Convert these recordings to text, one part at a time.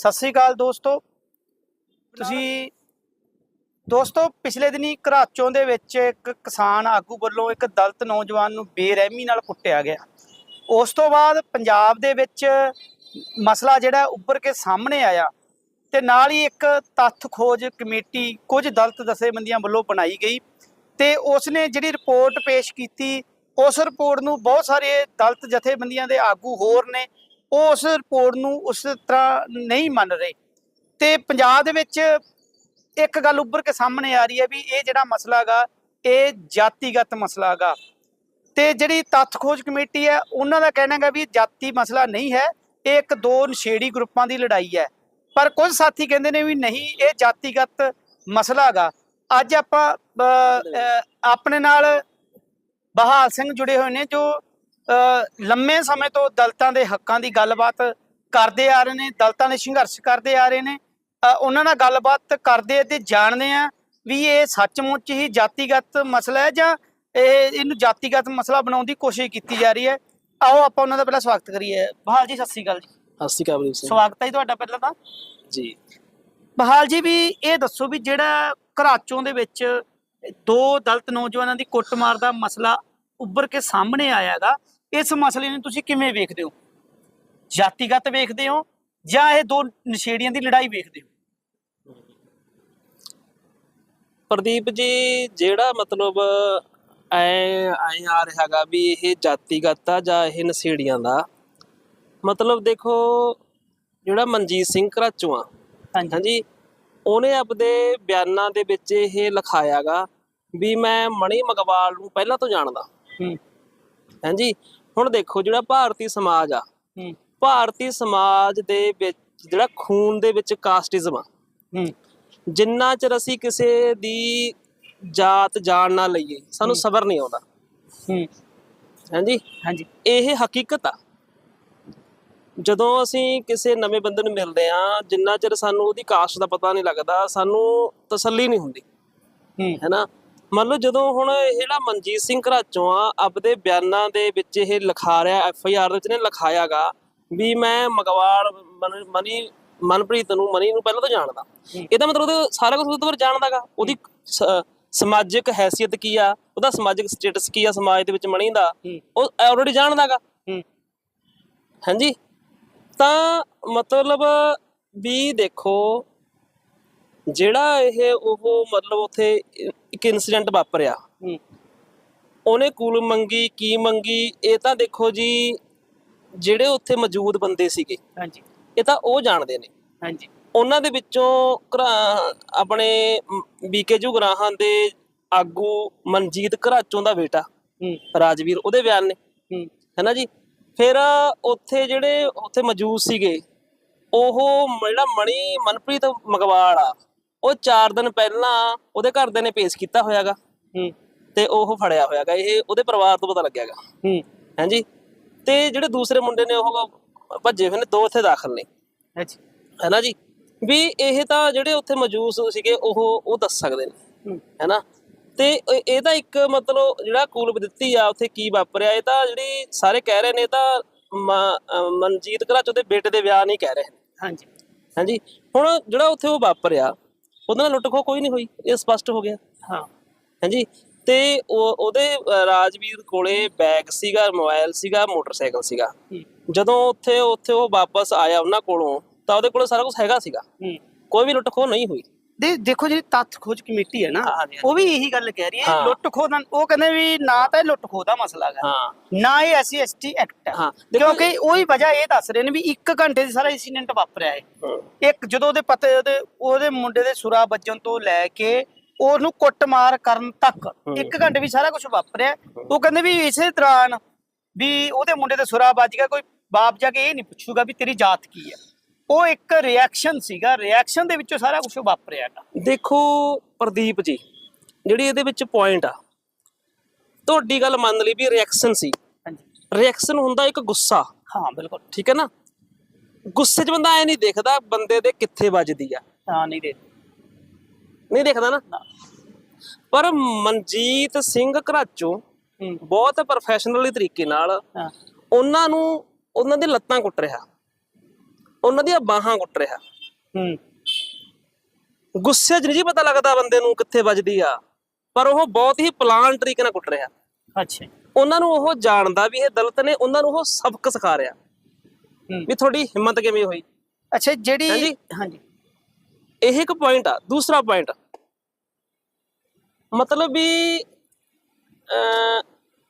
ਸਤਿ ਸ੍ਰੀ ਅਕਾਲ ਦੋਸਤੋ। ਤੁਸੀਂ ਦੋਸਤੋ ਪਿਛਲੇ ਦਿਨੀ ਘਰਾਚੋਂ ਦੇ ਵਿੱਚ ਇੱਕ ਕਿਸਾਨ ਆਗੂ ਵੱਲੋਂ ਇੱਕ ਦਲਿਤ ਨੌਜਵਾਨ ਨੂੰ ਬੇਰਹਿਮੀ ਨਾਲ ਕੁੱਟਿਆ ਗਿਆ। ਉਸ ਤੋਂ ਬਾਅਦ ਪੰਜਾਬ ਦੇ ਵਿੱਚ ਮਸਲਾ ਜਿਹੜਾ ਉੱਭਰ ਕੇ ਸਾਹਮਣੇ ਆਇਆ ਤੇ ਨਾਲ ਹੀ ਇੱਕ ਤੱਥ ਖੋਜ ਕਮੇਟੀ ਕੁਝ ਦਲਿਤ ਦਸਤੇਬੰਦੀਆਂ ਵੱਲੋਂ ਬਣਾਈ ਗਈ ਤੇ ਉਸ ਨੇ ਜਿਹੜੀ ਰਿਪੋਰਟ ਪੇਸ਼ ਕੀਤੀ ਉਸ ਰਿਪੋਰਟ ਨੂੰ ਬਹੁਤ ਸਾਰੇ ਦਲਿਤ ਜਥੇਬੰਦੀਆਂ ਦੇ ਆਗੂ ਹੋਰ ਨੇ ਉਹ ਉਸ ਰਿਪੋਰਟ ਨੂੰ ਉਸ ਤਰ੍ਹਾਂ ਨਹੀਂ ਮੰਨ ਰਹੇ। ਤੇ ਪੰਜਾਬ ਦੇ ਵਿੱਚ ਇੱਕ ਗੱਲ ਉੱਭਰ ਕੇ ਸਾਹਮਣੇ ਆ ਰਹੀ ਹੈ ਵੀ ਇਹ ਜਿਹੜਾ ਮਸਲਾ ਗਾ ਇਹ ਜਾਤੀਗਤ ਮਸਲਾ ਗਾ ਤੇ ਜਿਹੜੀ ਤੱਥ ਖੋਜ ਕਮੇਟੀ ਹੈ, ਉਹਨਾਂ ਦਾ ਕਹਿਣਾ ਹੈ ਵੀ ਜਾਤੀ ਮਸਲਾ ਨਹੀਂ ਹੈ, ਇਹ ਇੱਕ ਦੋ ਨਸ਼ੇੜੀ ਗਰੁੱਪਾਂ ਦੀ ਲੜਾਈ ਹੈ। ਪਰ ਕੁਝ ਸਾਥੀ ਕਹਿੰਦੇ ਨੇ ਵੀ ਨਹੀਂ, ਇਹ ਜਾਤੀਗਤ ਮਸਲਾ ਗਾ ਅੱਜ ਆਪਾਂ ਆਪਣੇ ਨਾਲ ਬਹਾਲ ਸਿੰਘ ਜੁੜੇ ਹੋਏ ਨੇ, ਜੋ ਲੰਮੇ ਸਮੇਂ ਤੋਂ ਦਲਤਾਂ ਦੇ ਹੱਕਾਂ ਦੀ ਗੱਲਬਾਤ ਕਰਦੇ ਆ ਰਹੇ ਨੇ ਦਲਤਾਂ ਦੇ ਸੰਘਰਸ਼ ਕਰਦੇ ਆ ਰਹੇ ਨੇ। ਉਹਨਾਂ ਨਾਲ ਗੱਲਬਾਤ ਕਰਦੇ ਤੇ ਜਾਣਦੇ ਆ ਵੀ ਇਹ ਸੱਚਮੁੱਚ ਹੀ ਜਾਤੀਗਤ ਮਸਲਾ ਹੈ ਜਾਂ ਇਹ ਇਹਨੂੰ ਜਾਤੀਗਤ ਮਸਲਾ ਬਣਾਉਣ ਦੀ ਕੋਸ਼ਿਸ਼ ਕੀਤੀ ਜਾ ਰਹੀ ਹੈ। ਆਓ ਆਪਾਂ ਉਹਨਾਂ ਦਾ ਪਹਿਲਾਂ ਸਵਾਗਤ ਕਰੀਏ। ਬਹਾਲ ਜੀ ਸਤਿ ਸ੍ਰੀ ਅਕਾਲ ਜੀ। ਸਤਿ ਸ਼੍ਰੀ ਅਕਾਲ ਸਿੰਘ। ਸਵਾਗਤ ਹੈ ਜੀ ਤੁਹਾਡਾ ਪਹਿਲਾਂ ਤਾਂ। ਜੀ। ਬਹਾਲ ਜੀ ਵੀ ਇਹ ਦੱਸੋ ਵੀ ਜਿਹੜਾ ਘਰਾਚੋਂ ਦੇ ਵਿੱਚ ਦੋ ਦਲਿਤ ਨੌਜਵਾਨਾਂ ਦੀ ਕੁੱਟਮਾਰ ਦਾ ਮਸਲਾ ਉੱਭਰ ਕੇ ਸਾਹਮਣੇ ਆਇਆਗਾ ਇਸ ਮਸਲੇ ਨੂੰ ਤੁਸੀਂ ਕਿਵੇਂ ਵੇਖਦੇ ਹੋ? ਜਾਤੀਗਤ ਵੇਖਦੇ ਹੋ ਜਾਂ ਇਹ ਦੋ ਨਸ਼ੇੜੀਆਂ ਦੀ ਲੜਾਈ ਵੇਖਦੇ ਹੋ? ਪ੍ਰਦੀਪ ਜੀ ਜਿਹੜਾ ਮਤਲਬ ਐ ਐ ਆ ਰਿਹਾਗਾ ਵੀ ਇਹ ਜਾਤੀਗਤ ਆ ਜਾਂ ਇਹ ਨਸ਼ੇੜੀਆਂ ਦਾ ਮਤਲਬ ਦੇਖੋ ਜਿਹੜਾ ਮਨਜੀਤ ਸਿੰਘ ਘਰਾਚੋਂ ਆ ਹਾਂਜੀ ਉਹਨੇ ਆਪਦੇ ਬਿਆਨਾਂ ਦੇ ਵਿੱਚ ਇਹ ਲਿਖਾਇਆਗਾ ਵੀ ਮੈਂ ਮਣੀ ਮਗਵਾਲ ਨੂੰ ਪਹਿਲਾਂ ਤੋਂ ਜਾਣਦਾ। ਹੂੰ। ਹਾਂਜੀ ਹੁਣ ਦੇਖੋ ਜਿਹੜਾ ਭਾਰਤੀ ਸਮਾਜ ਆ ਹੂੰ। ਭਾਰਤੀ ਸਮਾਜ ਦੇ ਵਿੱਚ ਜਿਹੜਾ ਖੂਨ ਦੇ ਵਿੱਚ ਕਾਸਟਿਜ਼ਮ ਆ ਹੂੰ। ਜਿੰਨਾ ਚਿਰ ਅਸੀਂ ਕਿਸੇ ਦੀ ਜਾਤ ਜਾਣ ਨਾ ਲਈਏ ਸਾਨੂੰ। ਸਬਰ ਨਹੀਂ ਆਉਂਦਾ। ਹੂੰ। ਹਾਂਜੀ? ਹਾਂਜੀ। ਇਹ ਹਕੀਕਤ ਆ। ਜਦੋਂ ਅਸੀਂ ਕਿਸੇ ਨਵੇਂ ਬੰਦੇ ਨੂੰ ਮਿਲਦੇ ਆ ਜਿੰਨਾ ਚਿਰ ਸਾਨੂੰ ਉਹਦੀ ਕਾਸਟ ਦਾ ਪਤਾ ਨਹੀਂ ਲੱਗਦਾ ਸਾਨੂੰ ਤਸੱਲੀ ਨਹੀਂ ਹੁੰਦੀ। ਹੂੰ। ਹੈਨਾ? ਮੰਨ ਲਓ ਜਦੋਂ ਹੁਣ ਇਹ ਜਿਹੜਾ ਮਨਜੀਤ ਸਿੰਘ ਘਰਾਚੋਂ ਆ ਆਪਦੇ ਬਿਆਨਾਂ ਦੇ ਵਿੱਚ ਇਹ ਲਿਖਾ ਰਿਹਾ ਐਫ ਆਈ ਆਰ ਦੇ ਵਿੱਚ ਨੇ ਲਿਖਾਇਆਗਾ ਵੀ ਮੈਂ ਮਗਵਾੜ ਮਨ- ਮਨੀ ਮਨਪ੍ਰੀਤ ਨੂੰ ਮਨੀ ਨੂੰ ਪਹਿਲਾਂ ਤੋਂ ਜਾਣਦਾ। ਇਹਦਾ ਮਤਲਬ ਉਹਦੇ ਸਾਰਾ ਕੁਝ ਉਹਦੇ ਬਾਰੇ ਜਾਣਦਾਗਾ। ਉਹਦੀ ਸਮਾਜਿਕ ਹੈਸੀਅਤ ਕੀ ਆ ਉਹਦਾ ਸਮਾਜਿਕ ਸਟੇਟਸ ਕੀ ਆ ਸਮਾਜ ਦੇ ਵਿੱਚ ਮਣੀ ਦਾ ਉਹ ਆਲਰੇਡੀ ਜਾਣਦਾਗਾ। ਹਾਂਜੀ? ਤਾਂ ਮਤਲਬ ਵੀ ਦੇਖੋ ਜਿਹੜਾ ਇਹ ਉਹ ਮਤਲਬ ਉੱਥੇ ਇੱਕ ਇਨਸੀਡੈਂਟ ਵਾਪਰਿਆ। ਉਹਨੇ ਕੂਲ ਮੰਗੀ ਕੀ ਮੰਗੀ ਇਹ ਤਾਂ ਦੇਖੋ ਜੀ ਜਿਹੜੇ ਉੱਥੇ ਮੌਜੂਦ ਬੰਦੇ ਸੀਗੇ ਹਾਂਜੀ। ਇਹ ਤਾਂ ਉਹ ਜਾਣਦੇ ਨੇ। ਹਾਂਜੀ। ਉਹਨਾਂ ਦੇ ਵਿੱਚੋਂ ਆਪਣੇ ਬੀਕੇ ਜੁਗਰਾਹਾਂ ਦੇ ਆਗੂ ਮਨਜੀਤ ਘਰਾਚੋਂ ਦਾ ਬੇਟਾ ਰਾਜਵੀਰ ਉਹਦੇ ਬਿਆਨ ਨੇ। ਹੈਨਾ ਜੀ? ਫਿਰ ਉੱਥੇ ਜਿਹੜੇ ਉੱਥੇ ਮੌਜੂਦ ਸੀਗੇ ਉਹ ਜਿਹੜਾ ਮਣੀ ਮਨਪ੍ਰੀਤ ਮਗਵਾਲ ਆ ਉਹ 4 ਦਿਨ ਪਹਿਲਾਂ ਉਹਦੇ ਘਰਦਿਆਂ ਨੇ ਪੇਸ਼ ਕੀਤਾ ਹੋਇਆਗਾ। ਹੂੰ। ਤੇ ਉਹ ਫੜਿਆ ਹੋਇਆਗਾ। ਇਹ ਉਹਦੇ ਪਰਿਵਾਰ ਤੋਂ ਪਤਾ ਲੱਗਿਆਗਾ। ਹੂੰ। ਹਾਂਜੀ? ਤੇ ਜਿਹੜੇ ਦੂਸਰੇ ਮੁੰਡੇ ਨੇ ਉਹ ਭੱਜੇ ਹੋਏ ਨੇ ਦੋ ਇੱਥੇ ਦਾਖਲ ਨੇ। ਅੱਛਾ। ਹੈਨਾ ਜੀ? ਵੀ ਇਹ ਤਾਂ ਜਿਹੜੇ ਉੱਥੇ ਮੌਜੂਦ ਸੀਗੇ ਉਹ ਉਹ ਦੱਸ ਸਕਦੇ ਨੇ। ਹੈਨਾ? ਤੇ ਇਹ- ਤਾਂ ਇੱਕ ਮਤਲਬ ਜਿਹੜਾ ਕੂਲ ਦਿੱਤੀ ਆ ਉੱਥੇ ਕੀ ਵਾਪਰਿਆ ਇਹ ਤਾਂ ਜਿਹੜੀ ਸਾਰੇ ਕਹਿ ਰਹੇ ਨੇ ਇਹ ਤਾਂ ਮਨਜੀਤ ਘਰਾਚੋਂ ਦੇ ਬੇਟੇ ਦੇ ਵਿਆਹ ਨਹੀਂ ਕਹਿ ਰਹੇ ਹਾਂਜੀ। ਹਾਂਜੀ? ਹੁਣ ਜਿਹੜਾ ਉੱਥੇ ਉਹ ਵਾਪਰਿਆ ਉਹਦੇ ਨਾਲ ਲੁੱਟ ਖੋਹ ਕੋਈ ਨਹੀਂ ਹੋਈ ਇਹ ਸਪਸ਼ਟ ਹੋ ਗਿਆ। ਹਾਂ। ਹਾਂਜੀ? ਤੇ ਉਹ ਉਹਦੇ ਰਾਜਵੀਰ ਕੋਲੇ ਬੈਗ ਸੀਗਾ ਮੋਬਾਈਲ ਸੀਗਾ ਮੋਟਰਸਾਈਕਲ ਸੀਗਾ। ਜਦੋਂ ਉੱਥੇ ਉੱਥੇ ਉਹ ਵਾਪਸ ਆਇਆ ਉਹਨਾਂ ਕੋਲੋਂ ਤਾਂ ਉਹਦੇ ਕੋਲ ਸਾਰਾ ਕੁਝ ਹੈਗਾ ਸੀਗਾ। ਕੋਈ ਵੀ ਲੁੱਟ ਖੋਹ ਨਹੀਂ ਹੋਈ। ਦੇ ਦੇਖੋ ਜਿਹੜੀ ਤੱਥ ਖੋਜ ਕਮੇਟੀ ਹੈ ਨਾ। ਉਹ ਵੀ ਇਹੀ ਗੱਲ ਕਹਿ ਰਹੀ ਹੈ। ਲੁੱਟ ਖੋਹ ਦਾ ਉਹ ਕਹਿੰਦੇ ਵੀ ਨਾ ਤਾਂ ਇਹ ਲੁੱਟ ਖੋਹ ਦਾ ਮਸਲਾ ਹੈ। ਨਾ ਇਹ ਐਸਸੀ ਐਸਟੀ ਐਕਟ ਹੈ। ਕਿਉਂਕਿ ਉਹੀ ਵਜ੍ਹਾ ਇਹ ਦੱਸ ਰਹੇ ਨੇ ਵੀ 1 ਘੰਟੇ ਦੀ ਸਾਰਾ ਇਨਸੀਡੈਂਟ ਵਾਪਰਿਆ ਹੈ। ਇੱਕ ਜਦੋਂ ਉਹਦੇ ਪਤੇ ਉਹਦੇ ਉਹਦੇ ਮੁੰਡੇ ਦੇ ਸੁਰਾ ਵੱਜਣ ਤੋਂ ਲੈ ਕੇ ਉਹਨੂੰ ਕੁੱਟਮਾਰ ਕਰਨ ਤੱਕ ਹੂੰ। 1 ਘੰਟੇ ਵੀ ਸਾਰਾ ਕੁਝ ਵਾਪਰਿਆ ਉਹ ਕਹਿੰਦੇ ਵੀ ਇਸੇ ਦੌਰਾਨ ਵੀ ਉਹਦੇ ਮੁੰਡੇ ਦੇ ਸੁਰਾ ਵੱਜ ਗਿਆ ਕੋਈ ਬਾਪ ਜਾ ਕੇ ਇਹ ਨਹੀਂ ਪੁੱਛੂਗਾ ਵੀ ਤੇਰੀ ਜਾਤ ਕੀ ਹੈ। ਉਹ ਇੱਕ ਰਿਐਕਸ਼ਨ ਸੀਗਾ। ਰਿਐਕਸ਼ਨ ਦੇ ਵਿੱਚੋਂ ਸਾਰਾ ਕੁਝ ਵਾਪਰਿਆ ਹੈਗਾ। ਦੇਖੋ ਪ੍ਰਦੀਪ ਜੀ ਜਿਹੜੀ ਇਹਦੇ ਵਿੱਚ ਪੁਆਇੰਟ ਆ ਤੁਹਾਡੀ ਗੱਲ ਮੰਨ ਲਈ ਵੀ ਰਿਐਕਸ਼ਨ ਸੀ। ਹਾਂਜੀ। ਰਿਐਕਸ਼ਨ ਹੁੰਦਾ ਇੱਕ ਗੁੱਸਾ। ਹਾਂ ਬਿਲਕੁਲ। ਠੀਕ ਹੈ ਨਾ? ਗੁੱਸੇ 'ਚ ਬੰਦਾ ਐ ਨਹੀਂ ਦੇਖਦਾ ਬੰਦੇ ਦੇ ਕਿੱਥੇ ਵੱਜਦੀ ਆ। ਹਾਂ ਨਹੀਂ ਦੇ ਨਹੀਂ ਦੇਖਦਾ ਨਾ? ਨਾ। ਪਰ ਮਨਜੀਤ ਸਿੰਘ ਘਰਾਚੋਂ ਹੂੰ। ਬਹੁਤ ਪ੍ਰੋਫੈਸ਼ਨਲੀ ਤਰੀਕੇ ਨਾਲ ਹਾਂ। ਉਹਨਾਂ ਨੂੰ ਉਹਨਾਂ ਦੇ ਲੱਤਾਂ ਕੁੱਟ ਰਿਹਾ। ਉਹਨਾਂ ਦੀਆਂ ਬਾਹਾਂ ਕੁੱਟ ਰਿਹਾ। ਹੂੰ। ਗੁੱਸੇ 'ਚ ਨਹੀਂ ਜੀ ਪਤਾ ਲੱਗਦਾ ਬੰਦੇ ਨੂੰ ਕਿੱਥੇ ਵੱਜਦੀ ਆ ਪਰ ਉਹ ਬਹੁਤ ਹੀ ਪਲਾਨ ਤਰੀਕੇ ਨਾਲ ਕੁੱਟ ਰਿਹਾ। ਅੱਛਾ। ਉਹਨਾਂ ਨੂੰ ਉਹ ਜਾਣਦਾ ਵੀ ਇਹ ਦਲਿਤ ਨੇ ਉਹਨਾਂ ਨੂੰ ਉਹ ਸਬਕ ਸਿਖਾ ਰਿਹਾ ਵੀ ਤੁਹਾਡੀ ਹਿੰਮਤ ਕਿਵੇਂ ਹੋਈ। ਅੱਛਾ ਜਿਹੜੀ ਹਾਂਜੀ। ਹਾਂਜੀ। ਇਹ ਇੱਕ ਪੁਆਇੰਟ ਆ ਦੂਸਰਾ ਪੁਆਇੰਟ ਮਤਲਬ ਵੀ ਅ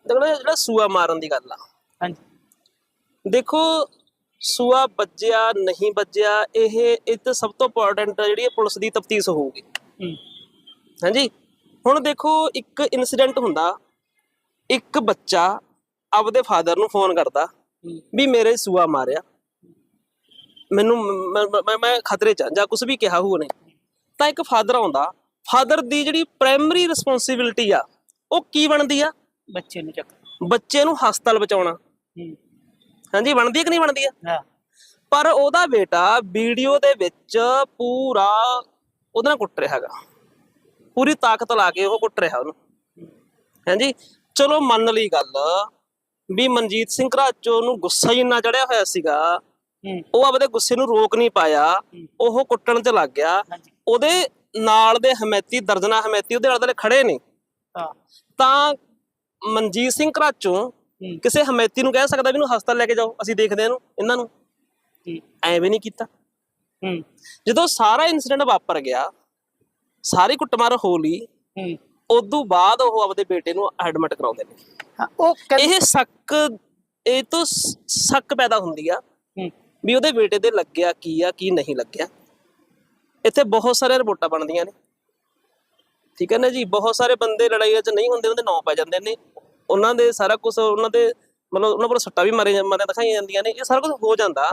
ਜਿਹੜਾ ਸੂਆ ਮਾਰਨ ਦੀ ਗੱਲ ਆ। ਹਾਂਜੀ। ਦੇਖੋ ਸੂਆ ਵੱਜਿਆ ਨਹੀਂ ਵੱਜਿਆ ਇਹ ਇਹ ਤਾਂ ਸਭ ਤੋਂ ਇੰਪੋਰਟੈਂਟ ਜਿਹੜੀ ਹੈ ਪੁਲਿਸ ਦੀ ਤਫਤੀਸ਼ ਹੋਊਗੀ। ਹਾਂਜੀ? ਹੁਣ ਦੇਖੋ ਇੱਕ ਇਨਸੀਡੈਂਟ ਹੁੰਦਾ ਇੱਕ ਬੱਚਾ ਆਪਦੇ ਫਾਦਰ ਨੂੰ ਫੋਨ ਕਰਦਾ ਵੀ ਮੇਰੇ ਸੂਆ ਮਾਰਿਆ। ਮੈਨੂੰ ਮੈਂ- ਖਤਰੇ ਚ ਜਾਂ ਕੁਝ ਵੀ ਕਿਹਾ ਹੋਊ ਨੇ ਤਾਂ ਇੱਕ ਫਾਦਰ ਆਉਂਦਾ। ਫਾਦਰ ਦੀ ਜਿਹੜੀ ਪ੍ਰਾਇਮਰੀ ਰਿਸਪੌਂਸਿਬਿਲਟੀ ਆ ਉਹ ਕੀ ਬਣਦੀ ਆ? ਬੱਚੇ ਨੂੰ ਚੱਕ। ਬੱਚੇ ਨੂੰ ਹਸਪਤਾਲ ਬਚਾਉਣਾ। ਹਾਂਜੀ ਬਣਦੀ ਹੈ ਕਿ ਨਹੀਂ ਬਣਦੀ ਆ ਹਾਂ। ਪਰ ਉਹਦਾ ਬੇਟਾ ਵੀਡੀਓ ਦੇ ਵਿੱਚ ਪੂਰਾ ਉਹਦੇ ਨਾਲ ਕੁੱਟ ਰਿਹਾ ਹੈਗਾ। ਪੂਰੀ ਤਾਕਤ ਲਾ ਕੇ ਉਹ ਕੁੱਟ ਰਿਹਾ ਉਹਨੂੰ। ਹਾਂਜੀ ਚਲੋ ਮੰਨ ਲਈ ਗੱਲ ਵੀ ਮਨਜੀਤ ਸਿੰਘ ਘਰਾਚੋ ਨੂੰ ਗੁੱਸਾ ਹੀ ਇੰਨਾ ਚੜਿਆ ਹੋਇਆ ਸੀਗਾ ਉਹ ਆਪਦੇ ਗੁੱਸੇ ਨੂੰ ਰੋਕ ਨਹੀਂ ਪਾਇਆ ਉਹ ਕੁੱਟਣ 'ਚ ਲੱਗ ਗਿਆ। ਉਹਦੇ ਨਾਲ ਦੇ ਹਮੈਤੀ ਦਰਜਨਾ ਹਮੈਤੀ ਉਹਦੇ ਆਲੇ-ਦੁਆਲੇ ਖੜੇ ਨੇ ਹਾਂ। ਤਾਂ ਮਨਜੀਤ ਸਿੰਘ ਘਰਾਚੋ ਕਿਸੇ ਹਮੈਤੀ ਨੂੰ ਕਹਿ ਸਕਦਾ ਵੀ ਇਹਨੂੰ ਹਸਪਤਾਲ ਲੈ ਕੇ ਜਾਓ ਅਸੀਂ ਦੇਖਦੇ ਹਾਂ ਇਹਨੂੰ ਇਹਨਾਂ ਨੂੰ। ਐਵੇਂ ਨਹੀਂ ਕੀਤਾ। ਹੂੰ। ਜਦੋਂ ਸਾਰਾ ਇਨਸੀਡੈਂਟ ਵਾਪਰ ਗਿਆ ਸਾਰੀ ਕੁੱਟਮਾਰ ਹੋ ਲਈ ਹੂੰ। ਉਦੋਂ ਬਾਅਦ ਉਹ ਆਪਦੇ ਬੇਟੇ ਨੂੰ ਐਡਮਿਟ ਕਰਾਉਂਦੇ ਨੇ। ਹਾਂ ਉਹ ਇਹ ਸ਼ੱਕ ਇਹ ਤੋਂ ਸ਼ੱਕ ਪੈਦਾ ਹੁੰਦੀ ਆ ਹੂੰ। ਵੀ ਉਹਦੇ ਬੇਟੇ ਦੇ ਲੱਗਿਆ ਕੀ ਆ ਕੀ ਨਹੀਂ ਲੱਗਿਆ। ਇੱਥੇ ਬਹੁਤ ਸਾਰੇ ਰਿਪੋਰਟਾਂ ਬਣਦੀਆਂ ਨੇ। ਠੀਕ ਹੈ ਨਾ ਜੀ? ਬਹੁਤ ਸਾਰੇ ਬੰਦੇ ਲੜਾਈਆਂ 'ਚ ਨਹੀਂ ਹੁੰਦੇ ਉਹਦੇ ਨਾਂ ਪੈ ਜਾਂਦੇ ਨੇ। ਉਹਨਾਂ ਦੇ ਸਾਰਾ ਕੁਝ ਉਹਨਾਂ ਦੇ ਮਤਲਬ ਉਹਨਾਂ ਕੋਲ ਸੱਟਾਂ ਵੀ ਮਾਰੇ ਮਾਰੇ ਦਿਖਾਈਆਂ ਜਾਂਦੀਆਂ ਨੇ ਇਹ ਸਾਰਾ ਕੁਝ ਹੋ ਜਾਂਦਾ।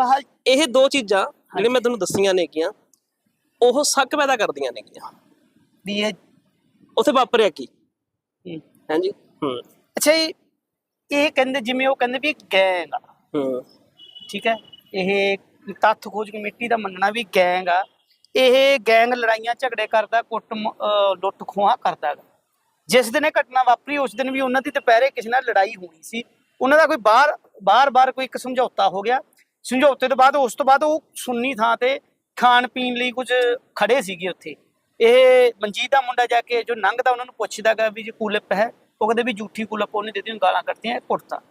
ਇਹ ਦੋ ਚੀਜ਼ਾਂ ਜਿਹੜੀਆਂ ਮੈਂ ਤੁਹਾਨੂੰ ਦੱਸੀਆਂ ਨੇਗੀਆਂ ਉਹ ਸ਼ੱਕ ਪੈਦਾ ਕਰਦੀਆਂ ਨੇਗੀਆਂ। ਵੀ ਇਹ ਉੱਥੇ ਵਾਪਰਿਆ ਕੀ। ਹਾਂਜੀ ਹੂੰ। ਅੱਛਾ ਇਹ ਕਹਿੰਦੇ ਜਿਵੇਂ ਉਹ ਕਹਿੰਦੇ ਵੀ ਗੈਂਗ ਆ। ਹੂੰ। ਠੀਕ ਹੈ ਇਹ ਤੱਥ ਖੋਜ ਕਮੇਟੀ ਦਾ ਮੰਨਣਾ ਵੀ ਗੈਂਗ ਆ। ਇਹ ਗੈਂਗ ਲੜਾਈਆਂ ਝਗੜੇ ਕਰਦਾ ਕੁੱਟ ਲੁੱਟ ਖੋਹਾਂ ਕਰਦਾ। ਜਿਸ ਦਿਨ ਇਹ ਘਟਨਾ ਵਾਪਰੀ ਉਸ ਦਿਨ ਵੀ ਉਹਨਾਂ ਦੀ ਦੁਪਹਿਰੇ ਕਿਸੇ ਨਾਲ ਲੜਾਈ ਹੋਣੀ ਸੀ। ਉਹਨਾਂ ਦਾ ਕੋਈ ਬਾਹਰ ਬਾਰ-ਬਾਰ ਕੋਈ ਇੱਕ ਸਮਝੌਤਾ ਹੋ ਗਿਆ। ਸਮਝੌਤੇ ਤੋਂ ਬਾਅਦ ਉਸ ਤੋਂ ਬਾਅਦ ਉਹ ਸੁੰਨੀ ਥਾਂ ਤੇ ਖਾਣ ਪੀਣ ਲਈ ਕੁਝ ਖੜੇ ਸੀਗੇ ਉੱਥੇ। ਇਹ ਮਨਜੀਤ ਦਾ ਮੁੰਡਾ ਜਾ ਕੇ ਜੋ ਲੰਘਦਾ ਉਹਨਾਂ ਨੂੰ ਪੁੱਛਦਾਗਾ ਵੀ ਜੇ ਕੁਲਪ ਹੈ ਉਹ ਕਹਿੰਦੇ ਵੀ ਝੂਠੀ ਕੁਲਪ ਉਹਨੇ ਦਿੱਤੀ ਉਹਨੂੰ ਗਾਲਾਂ ਕੱਢਤੀਆਂ ਇਹ ਕੁੱਟਤਾ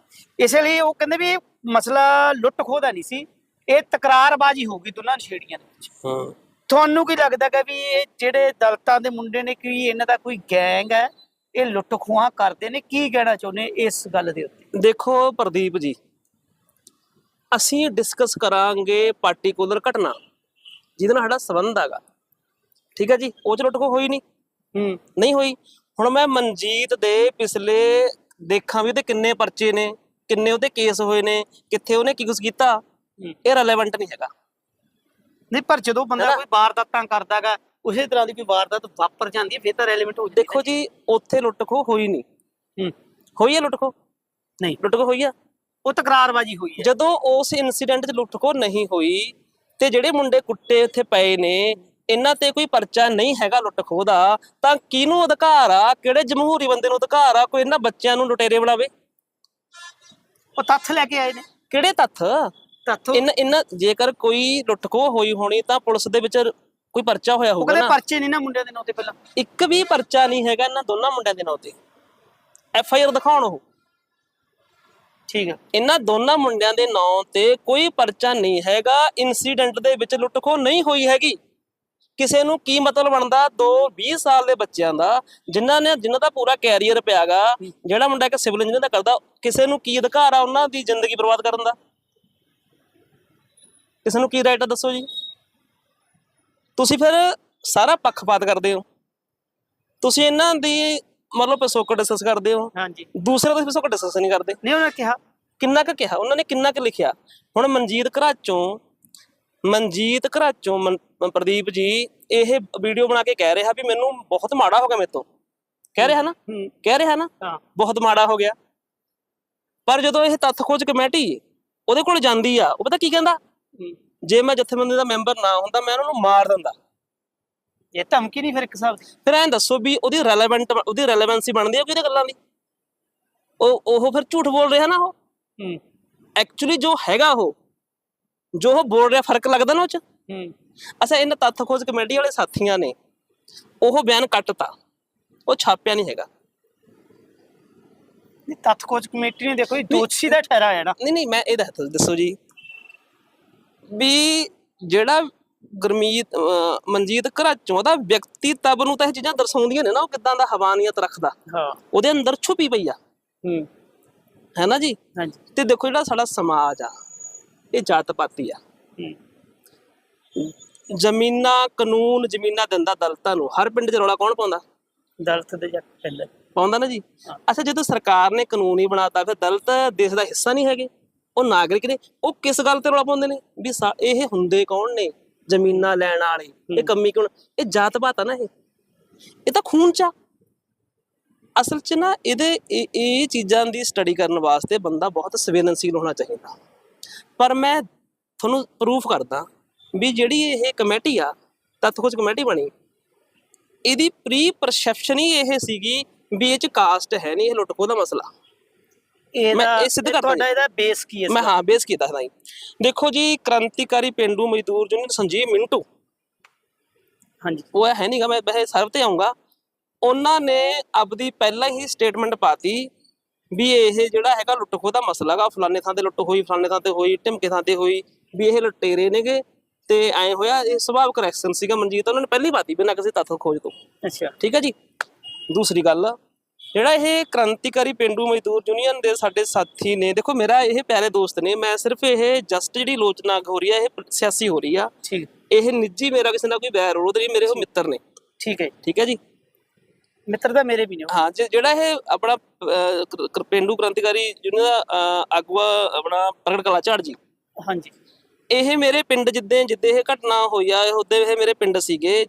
ਇਸੇ ਲਈ ਉਹ ਕਹਿੰਦੇ ਵੀ ਮਸਲਾ ਲੁੱਟ ਖੋਹ ਦਾ ਨਹੀਂ ਸੀ ਇਹ ਤਕਰਾਰਬਾਜ਼ੀ ਹੋ ਗਈ ਦੋਨਾਂ ਛੇੜੀਆਂ ਦੇ ਵਿੱਚ। ਹੂੰ। ਤੁਹਾਨੂੰ ਕੀ ਲੱਗਦਾ ਕਿ ਵੀ ਇਹ ਜਿਹੜੇ ਦਲਤਾਂ ਦੇ ਮੁੰਡੇ ਨੇ ਕੀ ਇਹਨਾਂ ਦਾ ਕੋਈ ਗੈਂਗ ਹੈ? ਇਹ ਲੁੱਟ ਖੋਹਾਂ ਕਰਦੇ ਨੇ ਕੀ ਕਹਿਣਾ ਚਾਹੁੰਦੇ ਇਸ ਗੱਲ ਦੇ ਉੱਤੇ? ਦੇਖੋ ਪ੍ਰਦੀਪ ਜੀ ਅਸੀਂ ਡਿਸਕਸ ਕਰਾਂਗੇ ਪਾਰਟਿਕੂਲਰ ਘਟਨਾ ਜਿਹਦੇ ਨਾਲ ਸਾਡਾ ਸੰਬੰਧ ਹੈਗਾ। ਠੀਕ ਹੈ ਜੀ ਉਹ ਚ ਲੁੱਟਖੋ ਹੋਈ ਨਹੀਂ? ਹੂੰ। ਨਹੀਂ ਹੋਈ? ਹੁਣ ਮੈਂ ਮਨਜੀਤ ਦੇ ਪਿਛਲੇ ਦੇਖਾਂ ਵੀ ਉਹਦੇ ਕਿੰਨੇ ਪਰਚੇ ਨੇ ਕਿੰਨੇ ਉਹਦੇ ਕੇਸ ਹੋਏ ਨੇ ਕਿੱਥੇ ਉਹਨੇ ਕੀ ਕੁਝ ਕੀਤਾ? ਇਹ ਰੈਲੇਵੈਂਟ ਨਹੀਂ ਹੈਗਾ। ਨਹੀਂ ਪਰ ਜਦੋਂ ਬੰਦਾ? ਕੋਈ ਵਾਰਦਾਤਾਂ ਕਰਦਾਗਾ ਉਸੇ ਤਰ੍ਹਾਂ ਦੀ ਕੋਈ ਵਾਰਦਾਤ ਵਾਪਰ ਜਾਂਦੀ ਹੈ ਫਿਰ ਤਾਂ ਰੈਲੇਵੈਂਟ ਹੋ ਜਾਂਦੀ ਦੇਖੋ ਜੀ ਉੱਥੇ ਲੁੱਟਖੋ ਹੋਈ ਨਹੀਂ। ਹੂੰ। ਹੋਈ ਹੈ ਲੁੱਟਖੋ? ਨਹੀਂ। ਲੁੱਟਖੋ ਹੋਈ ਆ? ਉਹ ਤਕਰਾਰਬਾਜ਼ੀ ਹੋਈ ਹੈ। ਜਦੋਂ ਉਸ ਇਨਸੀਡੈਂਟ 'ਚ ਲੁੱਟਖੋ ਨਹੀਂ ਹੋਈ ਤੇ ਜਿਹੜੇ ਮੁੰਡੇ ਕੁੱਟੇ ਉੱਥੇ ਪਏ ਨੇ ਇਹਨਾਂ ਤੇ ਕੋਈ ਪਰਚਾ ਨਹੀਂ ਹੈਗਾ ਲੁੱਟਖੋ ਦਾ ਤਾਂ ਕਿਹਨੂੰ ਅਧਿਕਾਰ ਆ? ਕਿਹੜੇ ਜਮਹੂਰੀ ਬੰਦੇ ਨੂੰ ਅਧਿਕਾਰ ਆ ਕੋਈ ਇਹਨਾਂ ਬੱਚਿਆਂ ਨੂੰ ਲੁਟੇਰੇ ਬਣਾਵੇ ਉਹ ਤੱਥ ਲੈ ਕੇ ਆਏ ਨੇ। ਕਿਹੜੇ ਤੱਥ? ਤੱਥ ਇਹਨਾਂ ਇਹਨਾਂ ਜੇਕਰ ਕੋਈ ਲੁੱਟਖੋ ਹੋਈ ਹੋਣੀ ਤਾਂ ਪੁਲਿਸ ਦੇ ਵਿੱਚ ਕੋਈ ਪਰਚਾ ਹੋਇਆ ਉਹ ਹੋਊਗਾ ਕਹਿੰਦੇ ਨਾ? ਪਰਚੇ ਨਹੀਂ ਨਾ ਮੁੰਡਿਆਂ ਦੇ ਨਾਂ ਤੇ ਪਹਿਲਾਂ। ਇੱਕ ਵੀ ਪਰਚਾ ਨਹੀਂ ਹੈਗਾ ਇਹਨਾਂ ਦੋਨਾਂ ਮੁੰਡਿਆਂ ਦੇ ਨਾਂ ਤੇ। ਐਫ ਆਈ ਆਰ ਦਿਖਾਉਣ ਉਹ। ਠੀਕ ਹੈ ਇਹਨਾਂ ਦੋਨਾਂ ਮੁੰਡਿਆਂ ਦੇ ਨਾਂ ਤੇ ਕੋਈ ਪਰਚਾ ਨਹੀਂ ਹੈਗਾ। ਇਨਸੀਡੈਂਟ ਦੇ ਵਿੱਚ ਲੁੱਟਖੋ ਨਹੀਂ ਹੋਈ ਹੈਗੀ। ਕਿਸੇ ਨੂੰ ਕੀ ਮਤਲਬ ਬਣਦਾ? 2 20 ਸਾਲ ਦੇ ਬੱਚਿਆਂ ਦਾ ਜਿਨ੍ਹਾਂ ਨੇ ਜਿਨ੍ਹਾਂ ਦਾ ਪੂਰਾ ਕੈਰੀਅਰ ਪਿਆਗਾ ਜਿਹੜਾ ਮੁੰਡਾ ਇੱਕ ਸਿਵਲ ਇੰਜੀਨੀਅਰ ਦਾ ਕਰਦਾ ਕਿਸੇ ਨੂੰ ਕੀ ਅਧਿਕਾਰ ਆ ਉਹਨਾਂ ਦੀ ਜ਼ਿੰਦਗੀ ਬਰਬਾਦ ਕਰਨ ਦਾ? ਕਿਸੇ ਨੂੰ ਕੀ ਰਾਈਟ ਆ ਦੱਸੋ ਜੀ। ਤੁਸੀਂ ਫਿਰ ਸਾਰਾ ਪੱਖਪਾਤ ਕਰਦੇ ਹੋ? ਤੁਸੀਂ ਇਹਨਾਂ ਦੀ ਮਤਲਬ ਪਿਛੋਕੜ ਡਿਸਕਸ ਕਰਦੇ ਹੋ? ਹਾਂਜੀ। ਦੂਸਰੇ ਦਾ ਪਿਛੋਕੜ ਡਿਸਕਸ ਨਹੀਂ ਕਰਦੇ? ਨਹੀਂ ਉਹਨਾਂ ਕਿਹਾ। ਕਿੰਨਾ ਕੁ ਕਿਹਾ? ਉਹਨਾਂ ਨੇ ਕਿੰਨਾ ਕੁ ਲਿਖਿਆ? ਹੁਣ ਮਨਜੀਤ ਘਰਾਚੋਂ ਮਨਜੀਤ ਘਰਾਚੋਂ ਪ੍ਰਦੀਪ ਜੀ ਇਹ ਵੀਡੀਓ ਬਣਾ ਕੇ ਕਹਿ ਰਿਹਾ ਵੀ ਮੈਨੂੰ ਬਹੁਤ ਮਾੜਾ ਹੋ ਗਿਆ ਮੇਰੇ ਤੋਂ। ਕਹਿ ਰਿਹਾ ਨਾ? ਕਹਿ ਰਿਹਾ ਨਾ? ਬਹੁਤ ਮਾੜਾ ਹੋ ਗਿਆ। ਪਰ ਜਦੋਂ ਇਹ ਤੱਥ ਖੋਜ ਕਮੇਟੀ ਉਹਦੇ ਕੋਲ ਜਾਂਦੀ ਆ ਉਹ ਪਤਾ ਕੀ ਕਹਿੰਦਾ। ਜੇ ਮੈਂ ਜਥੇਬੰਦੀ ਦਾ ਮੈਂਬਰ ਨਾ ਹੁੰਦਾ ਮੈਂ ਉਹਨਾਂ ਨੂੰ ਮਾਰ ਦਿੰਦਾ। ਇਹ ਧਮਕੀ ਨਹੀਂ ਫਿਰ ਇੱਕ ਹਿਸਾਬ ਦੀ? ਫਿਰ ਐਂ ਦੱਸੋ ਵੀ ਉਹਦੀ ਰੈਲੇਵੈਂਟ ਉਹਦੀ ਰੈਲੇਵੈਂਸੀ ਬਣਦੀ ਆ ਕਿਹਦੇ ਗੱਲਾਂ ਦੀ? ਉਹ ਉਹ ਫਿਰ ਝੂਠ ਬੋਲ ਰਿਹਾ ਨਾ ਉਹ? ਹੂੰ। ਐਕਚੁਅਲੀ ਜੋ ਹੈਗਾ ਉਹ ਜੋ ਉਹ ਬੋਲ ਰਿਹਾ ਫ਼ਰਕ ਲੱਗਦਾ ਨਾ ਉਹ ਚ? ਹੂੰ। ਅੱਛਾ ਇਹਨਾਂ ਤੱਥ ਖੋਜ ਕਮੇਟੀ ਵਾਲੇ ਸਾਥੀਆਂ ਨੇ ਉਹ ਬਿਆਨ ਕੱਟਤਾ। ਉਹ ਛਾਪਿਆ ਨਹੀਂ ਹੈਗਾ। ਨਹੀਂ ਤੱਥ ਖੋਜ ਕਮੇਟੀ ਨੇ ਦੇਖੋ ਜੀ ਦੋਸ਼ੀ ਦਾ ਠਹਿਰਾਇਆ ਨਾ। ਨਹੀਂ ਨਹੀਂ ਮੈਂ ਇਹ ਦੱਸ ਦੱਸੋ ਜੀ। ਵੀ ਜਿਹੜਾ ਗੁਰਮੀਤ ਮਨਜੀਤ ਘਰਾਚੋਂ ਦਾ ਵਿਅਕਤੀਤਵ ਨੂੰ ਤਾਂ ਇਹ ਚੀਜ਼ਾਂ ਦਰਸਾਉਂਦੀਆਂ ਨੇ ਨਾ ਉਹ ਕਿਦਾਂ ਦਾ ਹਵਾਨੀਅਤ ਰੱਖਦਾ ਹਾਂ। ਉਹਦੇ ਅੰਦਰ ਛੁਪੀ ਪਈ ਆ। ਹੂੰ। ਹੈ ਨਾ ਜੀ? ਹਾਂਜੀ। ਤੇ ਦੇਖੋ ਜਿਹੜਾ ਸਾਡਾ ਸਮਾਜ ਆ ਇਹ ਜਾਤ ਪਾਤੀ ਆ। ਹੂੰ। ਜ਼ਮੀਨਾਂ ਕਾਨੂੰਨ ਜ਼ਮੀਨਾਂ ਦਿੰਦਾ ਦਲਤਾਂ ਨੂੰ। ਹਰ ਪਿੰਡ 'ਚ ਰੌਲਾ ਕੌਣ ਪਾਉਂਦਾ? ਦਲਤ ਦੇ ਜੱਟ ਪੈਂਦਾ ਪਾਉਂਦਾ ਨਾ ਜੀ। ਅੱਛਾ ਜਦੋਂ ਸਰਕਾਰ ਨੇ ਕਾਨੂੰਨ ਹੀ ਬਣਾਤਾ ਫਿਰ ਦਲਿਤ ਦੇਸ਼ ਦਾ ਹਿੱਸਾ ਨਹੀਂ ਹੈਗੇ। ਉਹ ਨਾਗਰਿਕ ਨੇ ਉਹ ਕਿਸ ਗੱਲ ਤੇ ਰੌਲਾ ਪਾਉਂਦੇ ਨੇ? ਵੀ ਇਹ ਹੁੰਦੇ ਕੌਣ ਨੇ ਜ਼ਮੀਨਾਂ ਲੈਣ ਵਾਲੇ? ਇਹ ਕੰਮੀ ਕੌਣ? ਇਹ ਜਾਤ ਪਾਤ ਆ ਨਾ ਇਹ। ਇਹ ਤਾਂ ਖੂਨ ਚ। ਅਸਲ ਚ ਨਾ ਇਹਦੇ ਇਹ ਚੀਜ਼ਾਂ ਦੀ ਸਟੱਡੀ ਕਰਨ ਵਾਸਤੇ ਬੰਦਾ ਬਹੁਤ ਸੰਵੇਦਨਸ਼ੀਲ ਹੋਣਾ ਚਾਹੀਦਾ। ਪਰ ਮੈਂ ਤੁਹਾਨੂੰ ਪ੍ਰੂਫ ਕਰਦਾ ਵੀ ਜਿਹੜੀ ਇਹ ਕਮੇਟੀ ਆ ਤੱਥ ਖੋਜ ਕਮੇਟੀ ਬਣੀ ਇਹਦੀ ਪ੍ਰੀ ਪਰਸੈਪਸ਼ਨ ਹੀ ਇਹ ਸੀਗੀ ਵੀ ਇਹ ਚ ਕਾਸਟ ਹੈ ਨਹੀਂ ਇਹ ਲੁੱਟਖੋ ਦਾ ਮਸਲਾ। ਇਹਦਾ ਮੈਂ ਇਹ ਸਿੱਧ ਕਰਦਾ ਤੁਹਾਡਾ ਜੀ। ਇਹਦਾ ਬੇਸ ਕੀ ਹੈ ਮੈਂ ਹਾਂ ਬੇਸ ਕੀਤਾ ਸਦਾਈ ਦੇਖੋ ਜੀ ਕ੍ਰਾਂਤੀਕਾਰੀ ਪਿੰਡੂ ਮਜ਼ਦੂਰ ਯੂਨੀਅਨ ਸੰਜੀਵ ਮਿੰਟੂ। ਹਾਂਜੀ। ਉਹ ਹੈ ਨਹੀਂਗਾ ਮੈਂ ਵੈਸੇ ਸਰਵ ਤੇ ਆਉਂਗਾ ਉਹਨਾਂ ਨੇ ਆਪਦੀ ਪਹਿਲਾਂ ਹੀ ਸਟੇਟਮੈਂਟ ਪਾਤੀ ਵੀ ਇਹ ਜਿਹੜਾ ਹੈਗਾ ਲੁੱਟ ਖੋਹ ਦਾ ਮਸਲਾ ਗਾ ਫਲਾਣੇ ਥਾਂ ਤੇ ਲੁੱਟ ਹੋਈ ਫਲਾਣੇ ਥਾਂ ਤੇ ਹੋਈ ਢਿਮਕੇ ਥਾਂ ਤੇ ਹੋਈ ਵੀ ਇਹ ਲੁਟੇਰੇ ਨੇਗੇ। ਤੇ ਐ ਹੋਇਆ ਇਹ ਸੁਭਾਵ ਕਰੈਕਸ਼ਨ ਸੀਗਾ ਮਨਜੀਤ ਉਹਨਾਂ ਨੇ ਪਹਿਲੀ ਪਾਤੀ ਬਿਨਾਂ ਕਿਸੇ ਤੱਥ ਖੋਜ ਤੋਂ। ਅੱਛਾ। ਠੀਕ ਹੈ ਜੀ? ਦੂਸਰੀ ਗੱਲ ਜਿਹੜਾ ਇਹ ਕ੍ਰਾਂਤੀਕਾਰੀ ਪਿੰਡੂ ਮਜ਼ਦੂਰ ਯੂਨੀਅਨ ਦੇ ਸਾਡੇ ਸਾਥੀ ਨੇ ਦੇਖੋ ਮੇਰਾ ਇਹ ਪਿਆਰੇ ਦੋਸਤ ਨੇ ਮੈਂ ਸਿਰਫ ਇਹ ਜਸਟ ਜਿਹੜੀ ਲੋਚਨਾ ਹੋ ਰਹੀ ਹੈ ਇਹ ਸਿਆਸੀ ਹੋ ਰਹੀ ਆ। ਠੀਕ। ਇਹ ਨਿੱਜੀ ਮੇਰਾ ਕਿਸੇ ਨਾਲ ਕੋਈ ਵੈਰ ਵਿਰੋਧ ਨਹੀਂ ਮੇਰੇ ਉਹ ਮਿੱਤਰ ਨੇ। ਠੀਕ ਹੈ ਠੀਕ ਹੈ ਜੀ? ਮਿੱਤਰ ਦਾ ਮੇਰੇ ਵੀ ਨੇ। ਹਾਂ ਜੇ- ਜਿਹੜਾ ਇਹ ਆਪਣਾ ਪਿੰਡੂ ਕ੍ਰਾਂਤੀਕਾਰੀ ਯੂਨੀਅਨ ਦਾ ਆਗੂਆ ਆਪਣਾ ਪ੍ਰਗਟ ਕਲਾ ਝਾੜ ਜੀ। ਹਾਂਜੀ। ਇਹ ਮੇਰੇ ਪਿੰਡ ਜਿੱਦੇ ਜਿੱਦੇ ਇਹ ਘਟਨਾ ਹੋਈ ਆ ਉਹਦੇ ਇਹ ਮੇਰੇ ਪਿੰਡ ਸੀਗੇ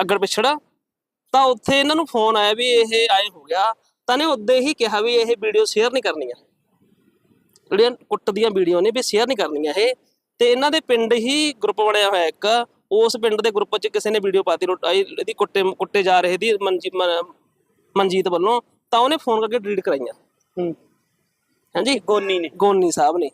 ਅੱਗੜ ਪਿਛੜਾ। ਤਾਂ ਉੱਥੇ ਇਹਨਾਂ ਨੂੰ ਫੋਨ ਆਇਆ ਵੀ ਇਹ ਆਏ ਹੋ ਗਿਆ ਤਾਂ ਨੇ ਉੱਦੇ ਹੀ ਕਿਹਾ ਵੀ ਇਹ ਵੀਡੀਓ ਸ਼ੇਅਰ ਨਹੀਂ ਕਰਨੀਆਂ। ਜਿਹੜੀਆਂ ਕੁੱਟ ਦੀਆਂ ਵੀਡੀਓ ਨੇ ਵੀ ਸ਼ੇਅਰ ਨਹੀਂ ਕਰਨੀਆਂ ਇਹ। ਤੇ ਇਹਨਾਂ ਦੇ ਪਿੰਡ ਹੀ ਗਰੁੱਪ ਬਣਿਆ ਹੋਇਆ ਇੱਕ। ਉਸ ਪਿੰਡ ਦੇ ਗਰੁੱਪ 'ਚ ਕਿਸੇ ਨੇ ਵੀਡੀਓ ਪਾਤੀ ਇਹਦੀ ਕੁੱਟੇ ਕੁੱਟੇ ਜਾ ਰਹੇ ਦੀ ਮਨਜੀਤ ਮਨਜੀਤ ਵੱਲੋਂ ਤਾਂ ਉਹਨੇ ਫੋਨ ਕਰਕੇ ਡਿਲੀਟ ਕਰਾਈਆਂ। ਹੂੰ। ਹਾਂਜੀ? ਗੋਨੀ ਨੇ। ਗੋਨੀ ਸਾਹਿਬ ਨੇ।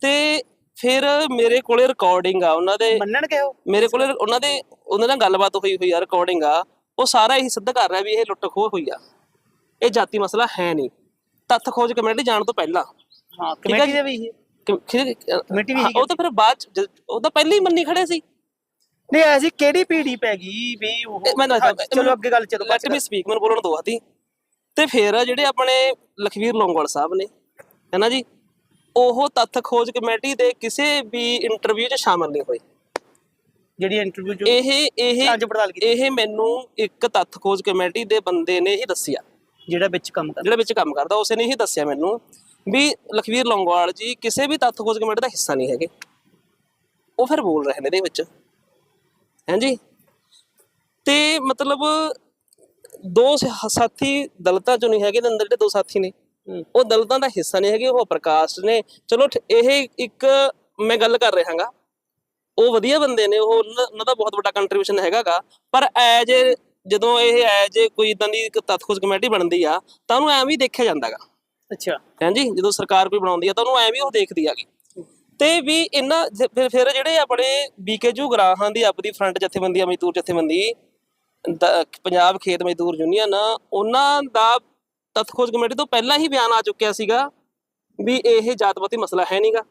ਤੇ ਫਿਰ ਮੇਰੇ ਕੋਲੇ ਰਿਕਾਰਡਿੰਗ ਆ ਉਹਨਾਂ ਦੇ। ਮੰਨਣਗੇ ਉਹ? ਮੇਰੇ ਕੋਲੇ ਉਹਨਾਂ ਦੇ ਉਹਨਾਂ ਨਾਲ ਗੱਲਬਾਤ ਹੋਈ ਹੋਈ ਆ ਰਿਕਾਰਡਿੰਗ ਆ। ਉਹ ਸਾਰਾ ਇਹੀ ਸਿੱਧ ਕਰ ਰਿਹਾ ਵੀ ਇਹ ਲੁੱਟ ਖੋਹ ਹੋਈ ਆ। ਇਹ ਜਾਤੀ ਮਸਲਾ ਹੈ ਨਹੀਂ। ਤੱਥ ਖੋਜ ਕਮੇਟੀ ਜਾਣ ਤੋਂ ਪਹਿਲਾਂ। ਹਾਂ ਕਮੇਟੀ। ਦੇ ਵੀ ਇਹ ਕਿ- ਕਿ- ਕਮੇਟੀ ਵੀ ਹਾਂ, ਇਹੀ ਉਹ ਤਾਂ ਫਿਰ ਬਾਅਦ ਚ ਜਦ- ਉਹ ਤਾਂ ਪਹਿਲਾਂ ਹੀ ਮੰਨੀ ਖੜੇ ਸੀ। ਨਹੀਂ ਐਸੀ ਕਿਹੜੀ ਪੀੜੀ ਪੈ ਗਈ ਵੀ ਉਹ ਚਲੋ ਅੱਗੇ ਗੱਲ ਚਲੋ ਲੈਟ ਮੀ ਸਪੀਕ ਮੈਨੂੰ ਬੋਲਣ ਦੋ ਆਦੀ। ਤੇ ਫਿਰ ਜਿਹੜੇ ਆਪਣੇ ਲਖਵੀਰ ਲੌਂਗੋਵਾਲ ਸਾਹਿਬ ਨੇ ਹੈਨਾ ਜੀ? ਉਹ ਤੱਥ ਖੋਜ ਕਮੇਟੀ ਦੇ ਕਿਸੇ ਵੀ ਇੰਟਰਵਿਊ 'ਚ ਸ਼ਾਮਲ ਨਹੀਂ ਹੋਏ। ਜਿਹੜੀ ਇੰਟਰਵਿਊ ਚ ਇਹ ਇਹ ਅੱਜ ਪੜਤਾਲ ਕੀਤੀ ਇਹ ਮੈਨੂੰ ਇੱਕ ਤੱਥ ਖੋਜ ਕਮੇਟੀ ਦੇ ਬੰਦੇ ਨੇ ਹੀ ਦੱਸਿਆ। ਜਿਹੜਾ ਵਿੱਚ ਕੰਮ ਕਰਦਾ। ਜਿਹੜਾ ਵਿੱਚ ਕੰਮ ਕਰਦਾ ਉਸੇ ਨੇ ਹੀ ਦੱਸਿਆ ਮੈਨੂੰ ਵੀ ਲਖਵੀਰ ਲੌਂਗੋਵਾਲ ਜੀ ਕਿਸੇ ਵੀ ਤੱਥ ਖੋਜ ਕਮੇਟੀ ਦਾ ਹਿੱਸਾ ਨਹੀਂ ਹੈਗੇ। ਉਹ ਫਿਰ ਬੋਲ ਰਹੇ ਨੇ ਇਹਦੇ ਵਿੱਚ। ਹਾਂਜੀ? ਤੇ ਮਤਲਬ ਦੋ ਸਾਥੀ ਦਲਤਾਂ ਚੋਂ ਨਹੀਂ ਹੈਗੇ ਤੇ ਅੰਦਰ ਜਿਹੜੇ ਦੋ ਸਾਥੀ ਨੇ। ਉਹ ਦਲਤਾਂ ਦਾ ਹਿੱਸਾ ਨਹੀਂ ਹੈਗੇ ਉਹ ਪ੍ਰਕਾਸ਼ ਨੇ। ਚਲੋ ਇਹ ਇੱਕ ਮੈਂ ਗੱਲ ਕਰ ਰਿਹਾਗਾ। ਉਹ ਵਧੀਆ ਬੰਦੇ ਨੇ ਉਹ ਉਹਨਾਂ ਦਾ ਬਹੁਤ ਵੱਡਾ ਕੰਟਰੀਬਿਊਸ਼ਨ ਹੈਗਾਗਾ। ਪਰ ਐਜ ਜਦੋਂ ਇਹ ਐਜ ਕੋਈ ਇਦਾਂ ਦੀ ਇੱਕ ਤੱਥ ਖੋਜ ਕਮੇਟੀ ਬਣਦੀ ਆ ਤਾਂ ਉਹਨੂੰ ਐਵੇਂ ਹੀ ਦੇਖਿਆ ਜਾਂਦਾਗਾ। ਅੱਛਾ। ਹਾਂਜੀ ਜਦੋਂ ਸਰਕਾਰ ਕੋਈ ਬਣਾਉਂਦੀ ਆ ਤਾਂ ਉਹਨੂੰ ਐਵੇਂ ਉਹ ਦੇਖਦੀ ਆਗੀ। ਤੇ ਵੀ ਇਹਨਾਂ ਫਿਰ ਫਿਰ ਜਿਹੜੇ ਆਪਣੇ ਬੀਕੇਜੂ ਗਰਾਹਾਂ ਦੀ ਆਪਦੀ ਫਰੰਟ ਜਥੇਬੰਦੀ ਆ ਮਜ਼ਦੂਰ ਜਥੇਬੰਦੀ ਪੰਜਾਬ ਖੇਤ ਮਜ਼ਦੂਰ ਯੂਨੀਅਨ ਉਹਨਾਂ ਦਾ ਤੱਥ ਖੋਜ ਕਮੇਟੀ ਤੋਂ ਪਹਿਲਾਂ ਹੀ ਬਿਆਨ ਆ ਚੁੱਕਿਆ ਸੀਗਾ ਵੀ ਇਹ ਜਾਤਪਾਤੀ ਮਸਲਾ ਹੈ ਨਹੀਂਗਾ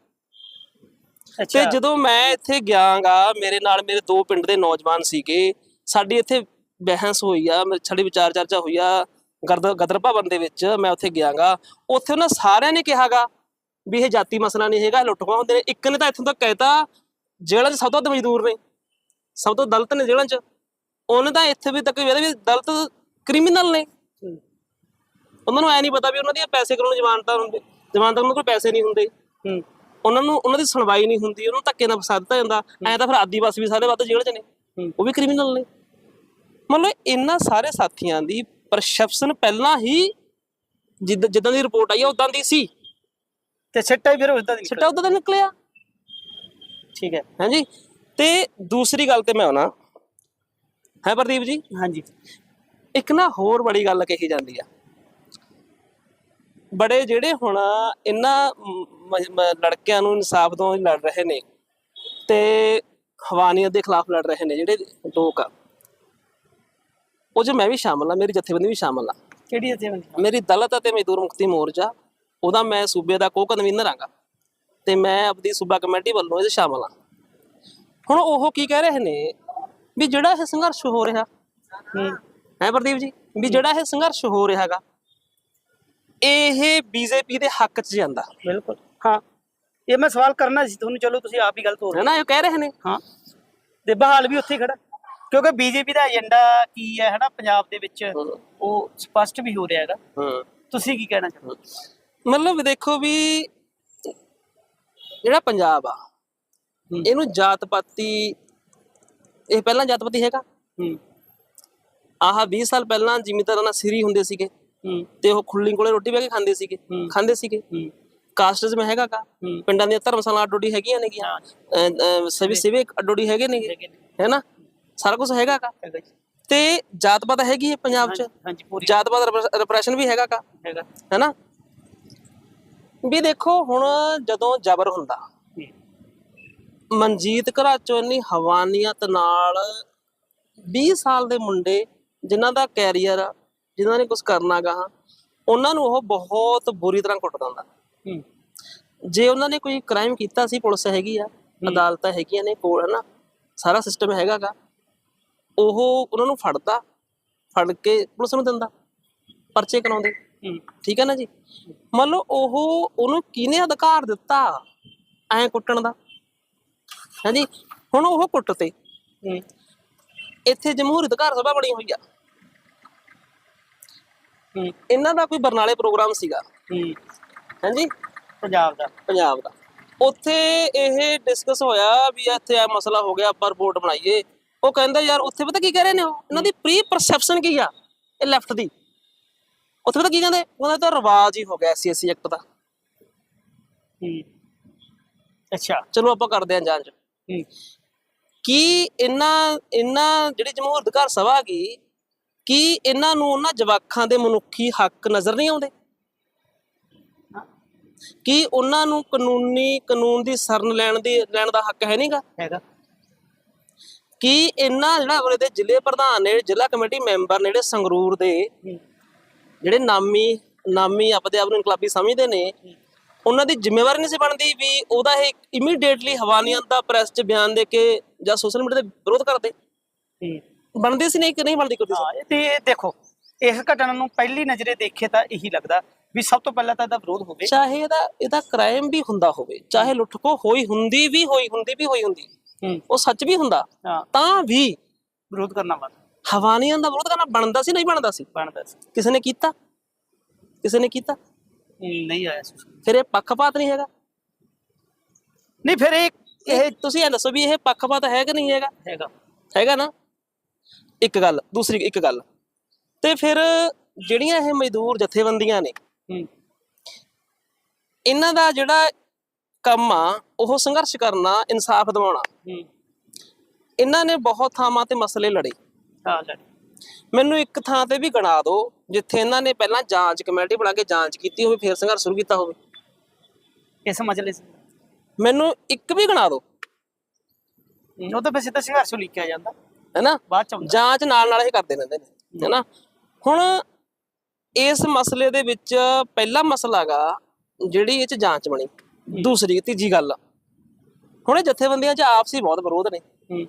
ਤੇ ਜਦੋਂ ਮੈਂ ਇੱਥੇ ਗਿਆਗਾ ਮੇਰੇ ਨਾਲ ਮੇਰੇ ਦੋ ਪਿੰਡ ਦੇ ਨੌਜਵਾਨ ਸੀਗੇ ਸਾਡੀ ਇੱਥੇ ਬਹਿਸ ਹੋਈ ਆ ਮੇਰੇ- ਸਾਡੀ ਵਿਚਾਰ ਚਰਚਾ ਹੋਈ ਆ ਗਦਰ ਭਵਨ ਦੇ ਵਿੱਚ ਮੈਂ ਉੱਥੇ ਗਿਆਗਾ। ਉੱਥੇ ਉਹਨਾਂ ਸਾਰਿਆਂ ਨੇ ਕਿਹਾਗਾ ਵੀ ਇਹ ਜਾਤੀ ਮਸਲਾ ਨਹੀਂ ਹੈਗਾ ਲੁੱਟ ਖੋਹ ਹੁੰਦੇ ਨੇ। ਇੱਕ ਨੇ ਤਾਂ ਇੱਥੋਂ ਤੱਕ ਕਹਿਤਾ ਜੇਲ੍ਹਾਂ 'ਚ ਸਭ ਤੋਂ ਮਜ਼ਦੂਰ ਨੇ ਸਭ ਤੋਂ ਦਲਿਤ ਨੇ ਜੇਲ੍ਹਾਂ 'ਚ। ਉਹਨੇ ਤਾਂ ਇੱਥੇ ਵੀ ਤੱਕ ਵੀ ਦਲਿਤ ਕ੍ਰਿਮੀਨਲ ਨੇ। ਉਹਨਾਂ ਨੂੰ ਐ ਨਹੀਂ ਪਤਾ ਵੀ ਉਹਨਾਂ ਦੀਆਂ ਪੈਸੇ ਕਰਾਉਣ ਜ਼ਮਾਨਤਾਂ ਹੁੰਦੇ ਜ਼ਮਾਨਤਾਂ ਉਹਨਾਂ ਕੋਲ ਪੈਸੇ ਨਹੀਂ ਹੁੰਦੇ। ਹੂੰ। ਉਹਨਾਂ ਨੂੰ ਉਹਨਾਂ ਦੀ ਸੁਣਵਾਈ ਨਹੀਂ ਹੁੰਦੀ ਉਹਨੂੰ ਧੱਕੇ ਨਾਲ ਫਸਾ ਦਿੱਤਾ ਜਾਂਦਾ। ਐ ਤਾਂ ਫਿਰ ਆਦੀਵਾਸੀ ਵੀ ਸਾਰੇ ਵੱਧ ਜੇਲ੍ਹ 'ਚ ਨੇ। ਉਹ ਵੀ ਕ੍ਰਿਮੀਨਲ ਨੇ। ਮਤਲਬ ਇਹਨਾਂ ਸਾਰੇ ਸਾਥੀਆਂ ਦੀ ਪਰਸੈਪਸ਼ਨ ਪਹਿਲਾਂ ਹੀ ਜਿੱਦ ਦੀ ਰਿਪੋਰਟ ਆਈ ਆ ਉਦਾਂ ਦੀ ਸੀ। ਤੇ ਸਿੱਟਾ ਹੀ ਫਿਰ ਉਸਦਾ ਨਹੀਂ ਸਿੱਟਾ ਉਦਾਂ ਦਾ ਨਿਕਲਿਆ। ਠੀਕ ਹੈ। ਹਾਂਜੀ। ਤੇ ਦੂਸਰੀ ਗੱਲ ਤੇ ਮੈਂ ਆਉਣਾ। ਹੈ ਪ੍ਰਦੀਪ ਜੀ? ਹਾਂਜੀ। ਇੱਕ ਨਾ ਹੋਰ ਬੜੀ ਗੱਲ ਕਹੀ ਜਾਂਦੀ ਆ। ਬੜੇ ਜਿਹੜੇ ਹੁਣ ਇਹਨਾਂ ਲੜਕਿਆਂ ਨੂੰ ਇਨਸਾਫ ਤੋਂ ਲੜ ਰਹੇ ਨੇ ਤੇ ਹਵਾਨੀਅਤ ਦੇ ਖਿਲਾਫ ਲੜ ਰਹੇ ਨੇ ਜਿਹੜੇ ਲੋਕ ਆ। ਉਹ 'ਚ ਮੈਂ ਵੀ ਸ਼ਾਮਲ ਆ ਮੇਰੀ ਜਥੇਬੰਦੀ ਵੀ ਸ਼ਾਮਲ ਆ। ਕਿਹੜੀ ਜਥੇਬੰਦੀ? ਮੇਰੀ ਦਲਿਤ ਅਤੇ ਮਜ਼ਦੂਰ ਮੁਕਤੀ ਮੋਰਚਾ ਉਹਦਾ ਮੈਂ ਸੂਬੇ ਦਾ ਕੋ ਕਨਵੀਨਰ ਆਂਗਾ ਤੇ ਮੈਂ ਆਪਣੀ ਸੂਬਾ ਕਮੇਟੀ ਵੱਲੋਂ ਇਹਦੇ ਸ਼ਾਮਲ ਆ। ਹੁਣ ਉਹ ਕੀ ਕਹਿ ਰਹੇ ਨੇ ਵੀ ਜਿਹੜਾ ਇਹ ਸੰਘਰਸ਼ ਹੋ ਰਿਹਾ ਹੂੰ। ਪ੍ਰਦੀਪ ਜੀ? ਵੀ ਜਿਹੜਾ ਇਹ ਸੰਘਰਸ਼ ਹੋ ਰਿਹਾ ਹੈਗਾ ਇਹ ਬੀਜੇਪੀ ਦੇ ਹੱਕ 'ਚ ਜਾਂਦਾ। ਬਿਲਕੁਲ। ਹਾਂ। ਇਹ ਮੈਂ ਸਵਾਲ ਕਰਨਾ ਸੀ ਤੁਹਾਨੂੰ ਚਲੋ ਤੁਸੀਂ ਆਪ ਹੀ ਗੱਲ ਤੋਰ ਹੈ ਨਾ ਇਹ ਕਹਿ ਰਹੇ ਨੇ। ਹਾਂ। ਤੇ ਬਹਾਲ ਵੀ ਉੱਥੇ ਹੀ ਖੜਾ। ਕਿਉਂਕਿ ਬੀਜੇਪੀ ਦਾ ਏਜੰਡਾ ਕੀ ਹੈ ਹਨਾ ਪੰਜਾਬ ਦੇ ਵਿੱਚ ਉਹ ਸਪਸ਼ਟ ਵੀ ਹੋ ਰਿਹਾ ਹੈਗਾ। ਹੂੰ। ਤੁਸੀਂ ਕੀ ਕਹਿਣਾ ਚਾਹੁੰਦੇ ਹੋ? ਮਤਲਬ ਦੇਖੋ ਵੀ ਜਿਹੜਾ ਪੰਜਾਬ ਆ ਹੂੰ। ਇਹਨੂੰ ਜਾਤ ਪਾਤੀ ਇਹ ਪਹਿਲਾਂ ਜਾਤ ਪਾਤੀ ਹੈਗਾ। ਹੂੰ। ਆਹ 20 ਸਾਲ ਪਹਿਲਾਂ ਜ਼ਿਮੀਂਦਾਰਾਂ ਨਾਲ ਸਿਰੀ ਹੁੰਦੇ ਸੀਗੇ। ਹੂੰ ਤੇ ਉਹ ਖੁੱਲੀ ਕੋਲੇ ਰੋਟੀ ਬਹਿ ਕੇ ਖਾਂਦੇ ਸੀਗੇ। ਖਾਂਦੇ ਸੀਗੇ। ਹੂੰ। ਕਾਸਟਿਜ਼ਮ ਹੈਗਾ ਕਾ ਪਿੰਡਾਂ ਦੀਆਂ ਧਰਮਸ਼ਾਲਾ ਅੱਡੋਡੀ ਹੈਗੀਆਂ ਨੇਗੀਆਂ। ਹਾਂ। ਸਵੀ ਅੱਡੋਡੀ ਹੈਗੇ ਨੇ। ਹੈਨਾ ਸਾਰਾ ਕੁਝ ਹੈਗਾ ਕਾ ਤੇ ਜਾਤ ਪਾਤ ਹੈਗੀ ਹੈ ਪੰਜਾਬ 'ਚ? ਜਾਤ ਪਾਤ ਰਿਪਰੈਸ਼ਨ ਵੀ ਹੈਗਾ ਕਾ ਹੈਨਾ ਵੀ ਦੇਖੋ ਹੁਣ ਜਦੋਂ ਜ਼ਬਰ ਹੁੰਦਾ। ਮਨਜੀਤ ਘਰਾਚੋਂ ਇੰਨੀ ਹਵਾਨੀਅਤ ਨਾਲ 20 ਸਾਲ ਦੇ ਮੁੰਡੇ ਜਿਨ੍ਹਾਂ ਦਾ ਕੈਰੀਅਰ ਜਿਨ੍ਹਾਂ ਨੇ ਕੁਝ ਕਰਨਾਗਾ ਉਹਨਾਂ ਨੂੰ ਉਹ ਬਹੁਤ ਬੁਰੀ ਤਰ੍ਹਾਂ ਕੁੱਟ ਦਿੰਦਾ ਹੂੰ। ਜੇ ਉਹਨਾਂ ਨੇ ਕੋਈ ਕ੍ਰਾਈਮ ਕੀਤਾ ਸੀ ਪੁਲਿਸ ਹੈਗੀ ਆ ਅਦਾਲਤਾਂ ਹੈਗੀਆਂ ਨੇ ਕੋਲ ਹਨਾ ਸਾਰਾ ਸਿਸਟਮ ਹੈਗਾਗਾ ਉਹ ਉਹਨਾਂ ਨੂੰ ਫੜਦਾ ਫੜ ਕੇ ਪੁਲਿਸ ਨੂੰ ਦਿੰਦਾ ਪਰਚੇ ਕਰਾਉਂਦੇ। ਠੀਕ ਹੈ ਨਾ ਜੀ? ਮੰਨ ਲਓ ਉਹ ਉਹਨੂੰ ਕਿਹਨੇ ਅਧਿਕਾਰ ਦਿੱਤਾ ਐਂ ਕੁੱਟਣ ਦਾ? ਹਾਂਜੀ ਹੁਣ ਉਹ ਕੁੱਟ ਤੇ ਹੂੰ। ਇੱਥੇ ਜਮਹੂਰੀ ਅਧਿਕਾਰ ਸਭਾ ਬਣੀ ਹੋਈ ਆ। ਇਹਨਾਂ ਦਾ ਕੋਈ ਬਰਨਾਲੇ ਪ੍ਰੋਗਰਾਮ ਸੀਗਾ। ਹਾਂਜੀ? ਪੰਜਾਬ ਦਾ। ਪੰਜਾਬ ਦਾ। ਉੱਥੇ ਇਹ ਡਿਸਕਸ ਹੋਇਆ ਵੀ ਇੱਥੇ ਆ ਮਸਲਾ ਹੋ ਗਿਆ ਆਪਾਂ ਰਿਪੋਰਟ ਬਣਾਈਏ। ਉਹ ਕਹਿੰਦਾ ਯਾਰ ਉੱਥੇ ਪਤਾ ਕੀ ਕਹਿ ਰਹੇ ਨੇ ਉਹ? ਇਹਨਾਂ ਦੀ ਪ੍ਰੀ ਪਰਸੈਪਸ਼ਨ ਕੀ ਆ? ਇਹ ਲੈਫਟ ਦੀ। ਉੱਥੇ ਪਤਾ ਕੀ ਕਹਿੰਦੇ? ਉਹਨਾਂ ਦਾ ਰਿਵਾਜ ਹੀ ਹੋ ਗਿਆ ਐਸਸੀ ਐਕਟ ਦਾ। ਹੂੰ। ਅੱਛਾ। ਚਲੋ ਆਪਾਂ ਕਰਦੇ ਹਾਂ ਜਾਂਚ। ਹੂੰ। ਕੀ ਇਹਨਾਂ ਇਹਨਾਂ ਜਿਹੜੀ ਜਮਹੂਰ ਅਧਿਕਾਰ ਸਭਾ ਗਈ ਕੀ ਇਹਨਾਂ ਨੂੰ ਉਹਨਾਂ ਜਵਾਕਾਂ ਦੇ ਮਨੁੱਖੀ ਹੱਕ ਨਜ਼ਰ ਨਹੀਂ ਆਉਂਦੇ? ਕੀ ਉਹਨਾਂ ਨੂੰ ਕਾਨੂੰਨੀ ਕਾਨੂੰਨ ਦੀ ਸ਼ਰਨ ਲੈਣ ਦੀ ਲੈਣ ਦਾ ਹੱਕ ਹੈ ਨਹੀਂਗਾ? ਹੈਗਾ। ਕੀ ਇਹਨਾਂ ਜਿਹੜਾ ਉਹਦੇ ਦੇ ਜ਼ਿਲ੍ਹੇ ਪ੍ਰਧਾਨ ਨੇ ਜ਼ਿਲ੍ਹਾ ਕਮੇਟੀ ਮੈਂਬਰ ਨੇ ਜਿਹੜੇ ਸੰਗਰੂਰ ਦੇ ਜਿਹੜੇ ਨਾਮੀ ਨਾਮੀ ਆਪਦੇ ਆਪ ਨੂੰ ਇਨਕਲਾਬੀ ਸਮਝਦੇ ਨੇ ਉਹਨਾਂ ਦੀ ਜ਼ਿੰਮੇਵਾਰੀ ਨਹੀਂ ਸੀ ਬਣਦੀ ਵੀ ਉਹਦਾ ਇਹ ਇਮੀਡੀਏਟਲੀ ਹਵਾਨੀਅਤ ਦਾ ਪ੍ਰੈਸ 'ਚ ਬਿਆਨ ਦੇ ਕੇ ਜਾਂ ਸੋਸ਼ਲ ਮੀਡੀਆ ਤੇ ਵਿਰੋਧ ਕਰਦੇ? ਬਣਦੀ ਸੀ ਨਹੀਂ ਕਿ ਨਹੀਂ ਬਣਦੀ ਹਾਂ ਇਹ ਤੇ ਇਹ ਦੇਖੋ ਇਸ ਘਟਨਾ ਨੂੰ ਪਹਿਲੀ ਨਜ਼ਰੇ ਦੇਖੇ ਤਾਂ ਇਹੀ ਲੱਗਦਾ ਵੀ ਸਭ ਤੋਂ ਪਹਿਲਾਂ ਤਾਂ ਇਹਦਾ ਵਿਰੋਧ ਹੋਵੇ। ਚਾਹੇ ਇਹਦਾ ਇਹਦਾ ਕ੍ਰਾਈਮ ਵੀ ਹੁੰਦਾ ਹੋਵੇ ਚਾਹੇ ਲੁੱਟਖੋ ਹੋਈ ਹੁੰਦੀ ਵੀ ਹੋਈ ਹੁੰਦੀ ਵੀ ਹੋਈ ਹੁੰਦੀ ਉਹ ਸੱਚ ਵੀ ਹੁੰਦਾ ਤਾਂ ਵੀ ਵਿਰੋਧ ਕਰਨਾ ਬੰਦ। ਹਵਾਨੀਅਤ ਦਾ ਵਿਰੋਧ ਕਰਨਾ ਬਣਦਾ ਸੀ ਨਹੀਂ ਬਣਦਾ ਸੀ? ਬਣਦਾ ਸੀ। ਕਿਸੇ ਨੇ ਕੀਤਾ? ਕਿਸੇ ਨੇ ਕੀਤਾ? ਨਹੀਂ ਆਇਆ ਫਿਰ ਇਹ ਪੱਖਪਾਤ ਨਹੀਂ ਹੈਗਾ? ਨਹੀਂ ਫਿਰ ਇਹ ਇਹ ਤੁਸੀਂ ਇਹ ਦੱਸੋ ਵੀ ਇਹ ਪੱਖਪਾਤ ਹੈ ਕਿ ਨਹੀਂ ਹੈਗਾ? ਹੈਗਾ। ਹੈਗਾ ਨਾ? ਇੱਕ ਗੱਲ ਦੂਸਰੀ ਇੱਕ ਗੱਲ। ਤੇ ਫਿਰ ਜਿਹੜੀਆਂ ਇਹ ਮਜ਼ਦੂਰ ਜਥੇਬੰਦੀਆਂ ਨੇ ਇਹਨਾਂ ਦਾ ਜਿਹੜਾ ਕੰਮ ਆ ਉਹ ਸੰਘਰਸ਼ ਕਰਨਾ ਇਨਸਾਫ ਦਿਵਾਉਣਾ। ਇਹਨਾਂ ਨੇ ਬਹੁਤ ਥਾਵਾਂ ਤੇ ਮਸਲੇ ਲੜੇ। ਹਾਂ ਲੜ। ਮੈਨੂੰ ਇੱਕ ਥਾਂ ਤੇ ਵੀ ਗਣਾ ਦਿਓ ਜਿੱਥੇ ਇਹਨਾਂ ਨੇ ਪਹਿਲਾਂ ਜਾਂਚ ਕਮੇਟੀ ਬਣਾ ਕੇ ਜਾਂਚ ਕੀਤੀ ਹੋਵੇ ਫਿਰ ਸੰਘਰਸ਼ ਸ਼ੁਰੂ ਕੀਤਾ ਹੋਵੇ। ਇਸ ਮਸਲੇ ਮੈਨੂੰ ਇੱਕ ਵੀ ਗਣਾ ਦਿਓ ਹੂੰ, ਉਹ ਤਾਂ ਵੈਸੇ ਤਾਂ ਸੰਘਰਸ਼ ਲਿਖਿਆ ਜਾਂਦਾ। ਹੈਨਾ? ਬਾਅਦ ਚ ਆਉਂਦਾ। ਜਾਂਚ ਨਾਲ ਨਾਲ ਇਹ ਕਰਦੇ ਰਹਿੰਦੇ ਨੇ ਹੈਨਾ? ਹੁਣ ਇਸ ਮਸਲੇ ਦੇ ਵਿੱਚ ਪਹਿਲਾ ਮਸਲਾ ਗਾ ਜਿਹੜੀ ਇਹ ਚ ਜਾਂਚ ਬਣੀ। ਦੂਸਰੀ ਤੀਜੀ ਗੱਲ। ਹੁਣ ਇਹ ਜਥੇਬੰਦੀਆਂ ਚ ਆਪਸੀ ਬਹੁਤ ਵਿਰੋਧ ਨੇ। ਹੂੰ।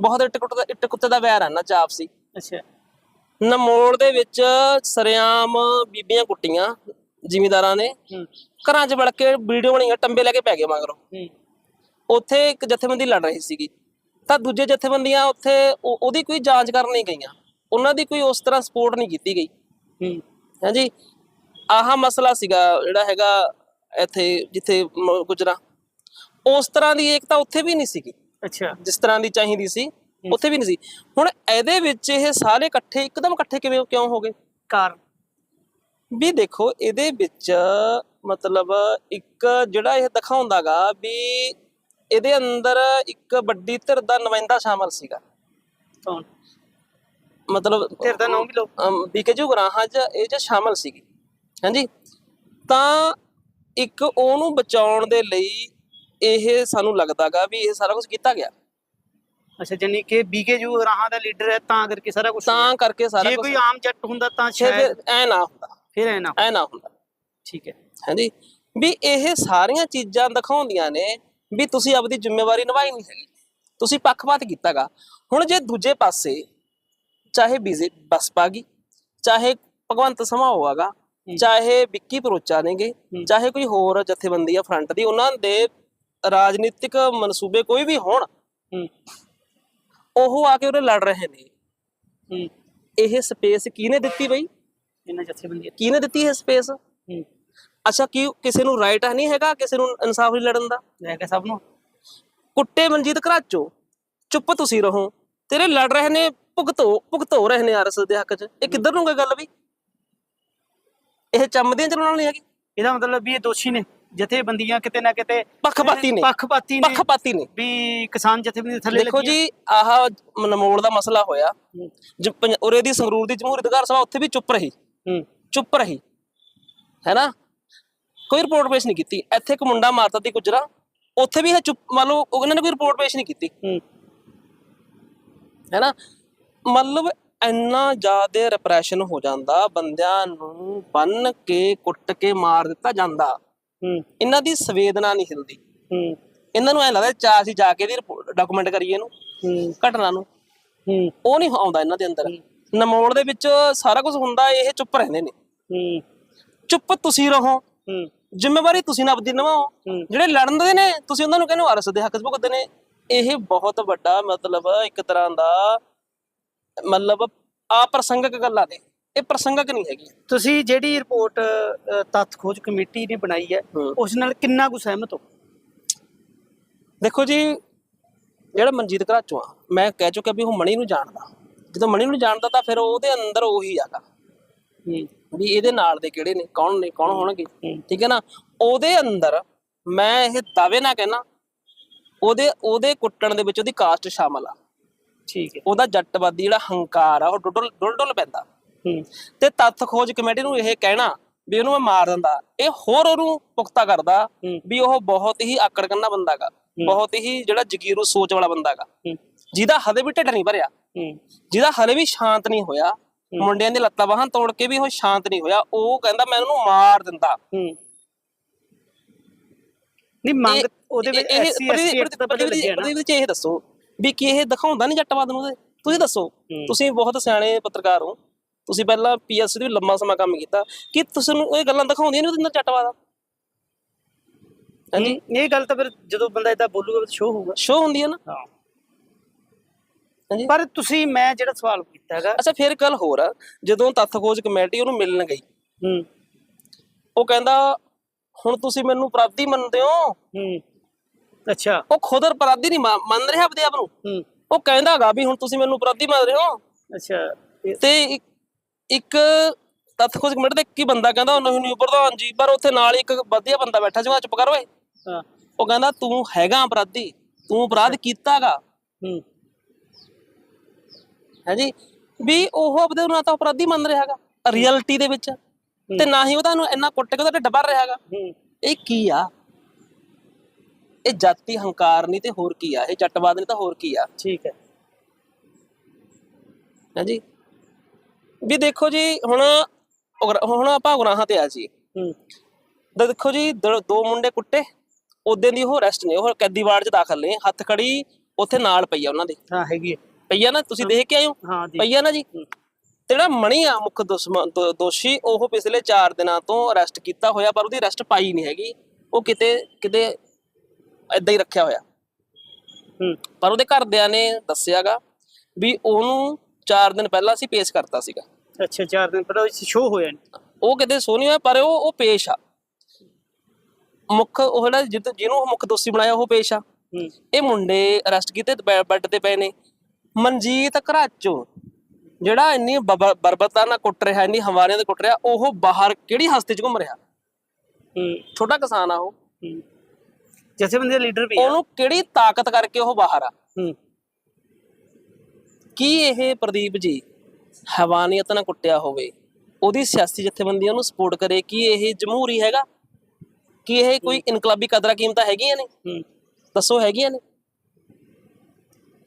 ਬਹੁਤ ਇੱਟ ਕੁੱਟ ਦਾ ਇੱਟ ਕੁੱਤੇ ਦਾ ਵੈਰ ਹੈ ਨਾ ਚ ਆਪਸੀ। ਅੱਛਾ। ਨਮੋੜ ਦੇ ਵਿੱਚ ਸਰਿਆਮ ਬੀਬੀਆਂ ਕੁੱਟੀਆਂ ਜ਼ਿਮੀਦਾਰਾਂ ਨੇ। ਹੂੰ। ਘਰਾਂ 'ਚ ਵੜ ਕੇ ਵੀਡੀਓ ਬਣੀਆਂ ਟੰਬੇ ਲੈ ਕੇ ਪੈ ਗਏ ਮਗਰੋਂ। ਹੂੰ। ਉੱਥੇ ਇੱਕ ਜਥੇਬੰਦੀ ਲੜ ਰਹੀ ਸੀਗੀ। ਤਾਂ ਦੂਜੇ ਜਥੇਬੰਦੀਆਂ ਉੱਥੇ ਉਹ- ਉਹਦੀ ਕੋਈ ਜਾਂਚ ਕਰਨ ਨਹੀਂ ਗਈਆਂ। ਉਹਨਾਂ ਦੀ ਕੋਈ ਉਸ ਤਰ੍ਹਾਂ ਸਪੋਰਟ ਨਹੀਂ ਕੀਤੀ ਗਈ। ਹੂੰ। ਹਾਂਜੀ? ਆਹ ਮਸਲਾ ਸੀਗਾ ਜਿਹੜਾ ਹੈਗਾ ਇੱਥੇ ਜਿੱਥੇ ਗੁਜਰਾ। ਉਸ ਤਰ੍ਹਾਂ ਦੀ ਏਕਤਾ ਉੱਥੇ ਵੀ ਨਹੀਂ ਸੀਗੀ। ਅੱਛਾ। ਜਿਸ ਤਰ੍ਹਾਂ ਦੀ ਚਾਹੀਦੀ ਸੀ ਉੱਥੇ ਵੀ ਨਹੀਂ ਸੀ। ਹੁਣ ਇਹਦੇ ਵਿੱਚ ਇਹ ਸਾਰੇ ਇਕੱਠੇ ਇੱਕਦਮ ਇਕੱਠੇ ਕਿਵੇਂ ਕਿਉਂ ਹੋ ਗਏ? ਕਾਰਨ? ਵੀ ਦੇਖੋ ਇਹਦੇ ਵਿੱਚ ਮਤਲਬ ਇੱਕ ਜਿਹੜਾ ਇਹ ਦਿਖਾਉਂਦਾਗਾ ਵੀ ਇਹਦੇ ਅੰਦਰ ਇੱਕ ਵੱਡੀ ਧਿਰ ਦਾ ਨੁਮਾਇੰਦਾ ਸ਼ਾਮਲ ਸੀਗਾ। ਕੌਣ? ਮਤਲਬ ਤੇਰੇ ਦਾ ਨਾਮ ਵੀ ਲਓ। ਬੀਕੇ ਜੋ ਗਰਾਹਾਂ ਚ ਇਹ ਚ ਸ਼ਾਮਲ ਸੀਗੀ। ਹਾਂਜੀ? ਤਾਂ ਇੱਕ ਉਹਨੂੰ ਬਚਾਉਣ ਦੇ ਲਈ ਇਹ ਸਾਨੂੰ ਲੱਗਦਾਗਾ ਵੀ ਇਹ ਸਾਰਾ ਕੁਝ ਕੀਤਾ ਗਿਆ। ਅੱਛਾ ਜਾਨੀ ਕਿ ਬੀਕੇਯੂ ਰਾਹਾਂ ਦਾ ਲੀਡਰ ਹੈ ਤਾਂ ਕਰਕੇ ਸਾਰਾ ਕੁਝ ਤਾਂ ਕਰਕੇ ਸਾਰਾ ਜੇ ਕੁਝ ਕੋਈ ਆਮ ਜੱਟ ਹੁੰਦਾ ਤਾਂ ਸ਼ਾਇਦ ਐ ਨਾ ਹੁੰਦਾ। ਫਿਰ ਐ ਨਾ ਐ ਨਾ ਹੁੰਦਾ। ਠੀਕ ਹੈ। ਹਾਂਜੀ? ਵੀ ਇਹ ਸਾਰੀਆਂ ਚੀਜ਼ਾਂ ਦਿਖਾਉਂਦੀਆਂ ਨੇ ਵੀ ਤੁਸੀਂ ਆਪਣੀ ਜ਼ਿੰਮੇਵਾਰੀ ਨਿਭਾਈ ਨਹੀਂ ਹੈਗੀ। ਤੁਸੀਂ ਪੱਖਪਾਤ ਕੀਤਾਗਾ। ਹੁਣ ਜੇ ਦੂਜੇ ਪਾਸੇ ਚਾਹੇ ਬੀਜੇ ਬਸਪਾ ਗਈ ਚਾਹੇ ਭਗਵੰਤ ਸਮਾਓ ਹੈਗਾ ਚਾਹੇ ਵਿੱਕੀ ਪਰੋਚਾ ਨੇਗੇ। ਚਾਹੇ ਕੋਈ ਹੋਰ ਜਥੇਬੰਦੀ ਆ ਫਰੰਟ ਦੀ ਉਹਨਾਂ ਦੇ ਰਾਜਨੀਤਿਕ ਮਨਸੂਬੇ ਕੋਈ ਵੀ ਹੋਣ ਉਹ ਆ ਕੇ ਉਹਦੇ ਲੜ ਰਹੇ ਨੇ। ਇਹ ਸਪੇਸ ਕਿਹਨੇ ਦਿੱਤੀ ਬਈ? ਇਹਨਾਂ ਜਥੇਬੰਦੀਆਂ ਕਿਹਨੇ ਦਿੱਤੀ ਇਹ ਸਪੇਸ? ਅੱਛਾ ਕੀ ਕਿਸੇ ਨੂੰ ਰਾਈਟ ਨਹੀਂ ਹੈਗਾ ਕਿਸੇ ਨੂੰ ਇਨਸਾਫ ਲਈ ਲੜਨ ਦਾ? ਲੈ ਕੇ ਸਭ ਨੂੰ। ਕੁੱਟੇ ਮਨਜੀਤ ਘਰਾਚੋ ਚੁੱਪ ਤੁਸੀਂ ਰਹੋ। ਤੇਰੇ ਲੜ ਰਹੇ ਨੇ ਭੁਗਤੋ ਭੁਗਤੋ ਰਹੇ ਨੇ ਆਰਐਸ ਦੇ ਹੱਕ 'ਚ। ਇਹ ਕਿੱਧਰ ਨੂੰ ਗਈ ਗੱਲ ਵੀ? ਇਹ ਚੰਮਦੀਆਂ ਚਲਾਉਣ ਵਾਲੀ ਹੈਗੀ। ਇਹਦਾ ਮਤਲਬ ਵੀ ਇਹ ਦੋਸ਼ੀ ਨੇ ਜਥੇਬੰਦੀਆਂ ਕਿਤੇ ਨਾ ਕਿਤੇ ਪੱਖਪਾਤੀ ਨੇ। ਪੱਖਪਾਤੀ ਨੇ। ਪੱਖਪਾਤੀ ਨੇ। ਵੀ ਕਿਸਾਨ ਜਥੇਬੰਦੀ ਥੱਲੇ ਦੇਖੋ। ਜੀ ਆਹ ਨਮੋੜ ਦਾ ਮਸਲਾ ਹੋਇਆ। ਉਰੇ ਦੀ ਸੰਗਰੂਰ ਦੀ ਜਮਹੂਰੀ ਅਧਿਕਾਰ ਸਭਾ ਉੱਥੇ ਵੀ ਚੁੱਪ ਰਹੀ। ਹੂੰ। ਚੁੱਪ ਰਹੀ। ਹੈਨਾ? ਕੋਈ ਰਿਪੋਰਟ ਪੇਸ਼ ਨਹੀਂ ਕੀਤੀ। ਇੱਥੇ ਇੱਕ ਮੁੰਡਾ ਮਾਰਤਾ ਦੀ ਗੁਜਰਾ। ਉੱਥੇ ਵੀ ਇਹ ਚੁੱਪ ਮੰਨ ਲਓ ਉਹਨਾਂ ਨੇ ਕੋਈ ਰਿਪੋਰਟ ਪੇਸ਼ ਨਹੀਂ ਕੀਤੀ। ਹੂੰ। ਹੈਨਾ? ਮਤਲਬ ਇੰਨਾ ਜ਼ਿਆਦਾ ਰਿਪਰੈਸ਼ਨ ਹੋ ਜਾਂਦਾ ਬੰਦਿਆਂ ਨੂੰ ਬੰਨ ਕੇ ਕੁੱਟ ਕੇ ਮਾਰ ਦਿੱਤਾ ਜਾਂਦਾ। ਹੂੰ। ਇਹਨਾਂ ਦੀ ਸੰਵੇਦਨਾ ਨਹੀਂ ਹਿਲਦੀ। ਹੂੰ। ਇਹਨਾਂ ਨੂੰ ਐ ਲੱਗਦਾ ਚਾ ਅਸੀਂ ਜਾ ਕੇ ਇਹਦੀ ਡਾਕੂਮੈਂਟ ਕਰੀਏ ਇਹਨੂੰ ਹੂੰ। ਘਟਨਾ ਨੂੰ। ਹੂੰ। ਉਹ ਨਹੀਂ ਆਉਂਦਾ ਇਹਨਾਂ ਦੇ ਅੰਦਰ। ਨਮੋੜ ਦੇ ਵਿੱਚ ਸਾਰਾ ਕੁਝ ਹੁੰਦਾ ਇਹ ਚੁੱਪ ਰਹਿੰਦੇ ਨੇ। ਹੂੰ। ਚੁੱਪ ਤੁਸੀਂ ਰਹੋ। ਹੂੰ। ਜ਼ਿੰਮੇਵਾਰੀ ਤੁਸੀਂ ਨਾ ਆਪਦੀ ਨਿਭਾਓ। ਜਿਹੜੇ ਲੜਨ ਦੇ ਨੇ ਤੁਸੀਂ ਉਹਨਾਂ ਨੂੰ ਕਹਿੰਦੇ ਵਾਰਸ ਦੇ ਹੱਕ ਭੁਗਤਦੇ ਨੇ। ਇਹ ਬਹੁਤ ਵੱਡਾ ਮਤਲਬ ਇੱਕ ਤਰ੍ਹਾਂ ਦਾ ਮਤਲਬ ਅਪ੍ਰਸੰਗਕ ਗੱਲਾਂ ਨੇ। ਇਹ ਪ੍ਰਸੰਗਕ ਨਹੀਂ ਹੈਗੀ ਤੁਸੀਂ ਜਿਹੜੀ ਰਿਪੋਰਟ ਤੱਥ ਖੋਜ ਕਮੇਟੀ ਨੇ ਬਣਾਈ ਹੈ। ਉਸ ਨਾਲ ਕਿੰਨਾ ਕੁ ਸਹਿਮਤ ਹੋ? ਦੇਖੋ ਜੀ ਜਿਹੜਾ ਮਨਜੀਤ ਘਰਾਚੋਂ ਆ ਮੈਂ ਕਹਿ ਚੁੱਕਿਆ ਵੀ ਉਹ ਮਣੀ ਨੂੰ ਜਾਣਦਾ। ਜਦੋਂ ਮਣੀ ਨੂੰ ਜਾਣਦਾ ਤਾਂ ਫਿਰ ਉਹਦੇ ਅੰਦਰ ਉਹੀ ਆਗਾ ਹੂੰ। ਵੀ ਇਹਦੇ ਨਾਲ ਦੇ ਕਿਹੜੇ ਨੇ ਕੌਣ ਨੇ ਕੌਣ ਹੋਣਗੇ। ਠੀਕ ਹੈ ਨਾ? ਉਹਦੇ ਅੰਦਰ ਮੈਂ ਇਹ ਦਾਅਵੇ ਨਾ ਕਹਿਣਾ ਉਹਦੇ ਉਹਦੇ ਕੁੱਟਣ ਦੇ ਵਿੱਚ ਉਹਦੀ ਕਾਸਟ ਸ਼ਾਮਲ ਆ। ਠੀਕ ਹੈ। ਉਹਦਾ ਜੱਟਵਾਦੀ ਜਿਹੜਾ ਹੰਕਾਰ ਆ ਉਹ ਡੁੱਲ ਡੁੱਲ ਡੁੱਲ ਪੈਂਦਾ। ਹੂੰ ਤੇ ਤੱਥ ਖੋਜ ਕਮੇਟੀ ਨੂੰ ਇਹ ਕਹਿਣਾ ਵੀ ਉਹਨੂੰ ਮੈਂ ਮਾਰ ਦਿੰਦਾ। ਇਹ ਹੋਰ ਉਹਨੂੰ ਪੁਖਤਾ ਕਰਦਾ। ਵੀ ਉਹ ਬਹੁਤ ਹੀ ਆਕੜ ਕੰਨਾ ਬੰਦਾਗਾ ਬਹੁਤ ਹੀ ਜਿਹੜਾ ਜਗੀਰੂ ਸੋਚ ਵਾਲਾ ਬੰਦਾਗਾ ਜਿਹਦਾ ਹਲੇ ਵੀ ਢਿੱਡ ਨਹੀਂ ਭਰਿਆ। ਜਿਹਦਾ ਹਲੇ ਵੀ ਸ਼ਾਂਤ ਨਹੀਂ ਹੋਇਆ। ਮੁੰਡਿਆਂ ਦੇ ਲੱਤਾਂ ਬਾਹਾਂ ਤੋੜ ਕੇ ਵੀ ਉਹ ਸ਼ਾਂਤ ਨਹੀਂ ਹੋਇਆ ਉਹ ਕਹਿੰਦਾ ਮੈਂ ਉਹਨੂੰ ਮਾਰ ਦਿੰਦਾ। ਨਹੀਂ ਮੰਗ ਉਹਦੇ ਵਿੱਚ ਨਾ। ਪ੍ਰਦੀਪ ਜੀ ਇਹ ਦੱਸੋ ਵੀ ਕੀ ਇਹ ਦਿਖਾਉਂਦਾ ਨਹੀਂ ਜੱਟਵਾਦ ਨੂੰ ਉਹਦੇ? ਤੁਸੀਂ ਦੱਸੋ। ਤੁਸੀਂ ਬਹੁਤ ਸਿਆਣੇ ਪੱਤਰਕਾਰ ਹੋ। ਤੁਸੀਂ ਪਹਿਲਾਂ ਪੀਐਸਸੀ ਦੇ ਵੀ ਲੰਮਾ ਸਮਾਂ ਕੰਮ ਕੀਤਾ। ਕੀ ਤੁਸੀਂ ਨੂੰ ਇਹ ਗੱਲਾਂ ਦਿਖਾਉਂਦੀਆਂ ਨਹੀਂ ਉਹਦੇ ਅੰਦਰ ਜੱਟਵਾਦ ਹਾਂਜੀ। ਇਹ ਗੱਲ ਤਾਂ ਫਿਰ ਜਦੋਂ ਬੰਦਾ ਇਦਾਂ ਬੋਲੂਗਾ ਤਾਂ ਸ਼ੋਅ ਹੋਊਗਾ। ਸ਼ੋ ਹੁੰਦੀ ਹੈ ਨਾ। ਹਾਂ। ਹਾਂਜੀ। ਪਰ ਤੁਸੀਂ ਮੈਂ ਜਿਹੜਾ ਸਵਾਲ ਕੀਤਾ ਹੈਗਾ ਅੱਛਾ ਫਿਰ ਗੱਲ ਹੋਰ ਆ। ਜਦੋਂ ਤੱਥ ਖੋਜ ਕਮੇਟੀ ਉਹਨੂੰ ਮਿਲਣ ਗਈ ਹੂੰ। ਉਹ ਕਹਿੰਦਾ ਹੁਣ ਤੁਸੀਂ ਮੈਨੂੰ ਅਪਰਾਧੀ ਮੰਨਦੇ ਹੋ? ਹੂੰ। ਅੱਛਾ। ਉਹ ਖੁਦ ਅਪਰਾਧੀ ਨਹੀਂ ਮੰਨ ਮੰਨ ਰਿਹਾ ਆਪਦੇ ਆਪ ਨੂੰ? ਹੂੰ। ਉਹ ਕਹਿੰਦਾਗਾ ਵੀ ਹੁਣ ਤੁਸੀਂ ਮੈਨੂੰ ਅਪਰਾਧੀ ਮੰਨ ਰਹੇ ਹੋ? ਅੱਛਾ। ਇਹ- ਤੇ ਇੱਕ- ਇੱਕ ਤੱਥ ਖੋਜ ਕਮੇਟੀ ਦਾ ਇੱਕ ਹੀ ਬੰਦਾ ਕਹਿੰਦਾ ਉਹ ਨਹੀਂ ਨਹੀਂ ਪ੍ਰਧਾਨ ਜੀ ਪਰ ਉੱਥੇ ਨਾਲ ਹੀ ਇੱਕ ਵਧੀਆ ਬੰਦਾ ਬੈਠਾ ਸੀ ਉਹ ਚੁੱਪ ਕਰ ਓਏ। ਹਾਂ। ਉਹ ਕਹਿੰਦਾ ਤੂੰ ਹੈਗਾ ਅਪਰਾਧੀ ਤੂੰ ਅਪਰਾਧ ਕੀਤਾਗਾ ਹੂੰ। ਹੈਂਜੀ? ਵੀ ਉਹ ਆਪਦੇ ਨੂੰ ਤਾਂ ਅਪਰਾਧੀ ਮੰਨ ਰਿਹਾ ਹੈਗਾ ਰਿਐਲਿਟੀ ਦੇ ਵਿੱਚ। ਤੇ ਨਾ ਹੀ ਉਹ ਤੁਹਾਨੂੰ ਇੰਨਾ ਕੁੱਟ ਕੇ ਉਹਦਾ ਢਿੱਡ ਭਰ ਰਿਹਾ ਹੈਗਾ। ਹੂੰ। ਇਹ ਕੀ ਆ? ਇਹ ਜਾਤੀ ਹੰਕਾਰ ਨਹੀਂ ਤੇ ਹੋਰ ਕੀ ਆ? ਇਹ ਜੱਟਵਾਦ ਨਹੀਂ ਤਾਂ ਹੋਰ ਕੀ ਆ? ਠੀਕ ਹੈ। ਹਾਂਜੀ? ਵੀ ਦੇਖੋ ਜੀ ਹੁਣ ਹੁਣ ਆਪਾਂ ਗੁਨਾਹਾਂ ਤੇ ਆ ਜੀ ਹੂੰ। ਦੇਖੋ ਜੀ ਦ- ਦੋ ਮੁੰਡੇ ਕੁੱਟੇ ਉਦੋਂ ਦੀ ਉਹ ਅਰੈਸਟ ਨੇ ਉਹ ਕੈਦੀ ਵਾਰਡ 'ਚ ਦਾਖਲ ਨੇ ਹੱਥ ਖੜੀ ਉੱਥੇ ਨਾਲ ਪਈ ਆ ਉਹਨਾਂ ਦੇ। ਹਾਂ ਹੈਗੀ ਹੈ ਪਈ ਆ ਨਾ ਤੁਸੀਂ ਦੇਖ ਕੇ ਆਏ ਹੋ ਹਾਂ ਜੀ। ਪਈ ਆ ਨਾ ਜੀ ਜਿਹੜਾ ਮਣੀ ਆ ਮੁੱਖ ਦੋਸ਼ੀ ਉਹ ਪਿਛਲੇ 4 ਦਿਨਾਂ ਤੋਂ ਅਰੈਸਟ ਕੀਤਾ ਹੋਇਆ ਪਰ ਉਹਦੀ ਅਰੈਸਟ ਪਾਈ ਨਹੀਂ ਹੈਗੀ। ਉਹ ਕਿਤੇ ਕਿਤੇ ਏਦਾਂ ਹੀ ਰੱਖਿਆ ਹੋਇਆ। ਹੂੰ। ਪਰ ਉਹਦੇ ਘਰਦਿਆਂ ਨੇ ਦੱਸਿਆਗਾ ਵੀ ਉਹਨੂੰ 4 ਦਿਨ ਪਹਿਲਾਂ ਅਸੀਂ ਪੇਸ਼ ਕਰਤਾ ਸੀਗਾ। ਅੱਛਾ ਚਾਰ ਦਿਨ ਪਹਿਲਾਂ ਸ਼ੋਅ ਹੋਇਆ ਨਹੀਂ ਉਹ ਕਿਤੇ ਸੋਨੀ ਹੋਇਆ ਪਰ ਉਹ ਉਹ ਪੇਸ਼ ਆ। ਮੁੱਖ ਉਹ ਜਿਹੜਾ ਜਿਹ- ਜਿਹਨੂੰ ਮੁੱਖ ਦੋਸ਼ੀ ਬਣਾਇਆ ਉਹ ਪੇਸ਼ ਆ। ਇਹ ਮੁੰਡੇ ਅਰੈਸਟ ਕੀਤੇ ਬੈੱਡ ਤੇ ਪਏ ਨੇ। ਮਨਜੀਤ ਘਰਾਚੋਂ ਜਿਹੜਾ ਇੰਨੀ ਬਰਬਰਤਾ ਨਾਲ ਕੁੱਟ ਰਿਹਾ ਇੰਨੀ ਹਵਾਰਿਆਂ ਤੇ ਕੁੱਟ ਰਿਹਾ ਉਹ ਬਾਹਰ ਕਿਹੜੀ ਹਸਤੀ 'ਚ ਘੁੰਮ ਰਿਹਾ? ਹੂੰ। ਛੋਟਾ ਕਿਸਾਨ ਆ ਉਹ। ਜਥੇਬੰਦੀ ਦਾ ਲੀਡਰ ਵੀ ਹੈ ਉਹਨੂੰ ਕਿਹੜੀ ਤਾਕਤ ਕਰਕੇ ਉਹ ਬਾਹਰ ਆ? ਹੂੰ। ਕੀ ਇਹ ਪ੍ਰਦੀਪ ਜੀ ਹਵਾਨੀਅਤ ਨਾਲ ਕੁੱਟਿਆ ਹੋਵੇ? ਉਹਦੀ ਸਿਆਸੀ ਜਥੇਬੰਦੀਆਂ ਨੂੰ ਸਪੋਰਟ ਕਰੇ। ਕਿ ਇਹ ਜਮਹੂਰੀ ਹੈਗਾ? ਕਿ ਇਹ ਕੋਈ ਇਨਕਲਾਬੀ ਕਦਰਾਂ ਕੀਮਤਾਂ ਹੈਗੀਆਂ ਨੇ? ਦੱਸੋ ਹੈਗੀਆਂ ਨੇ?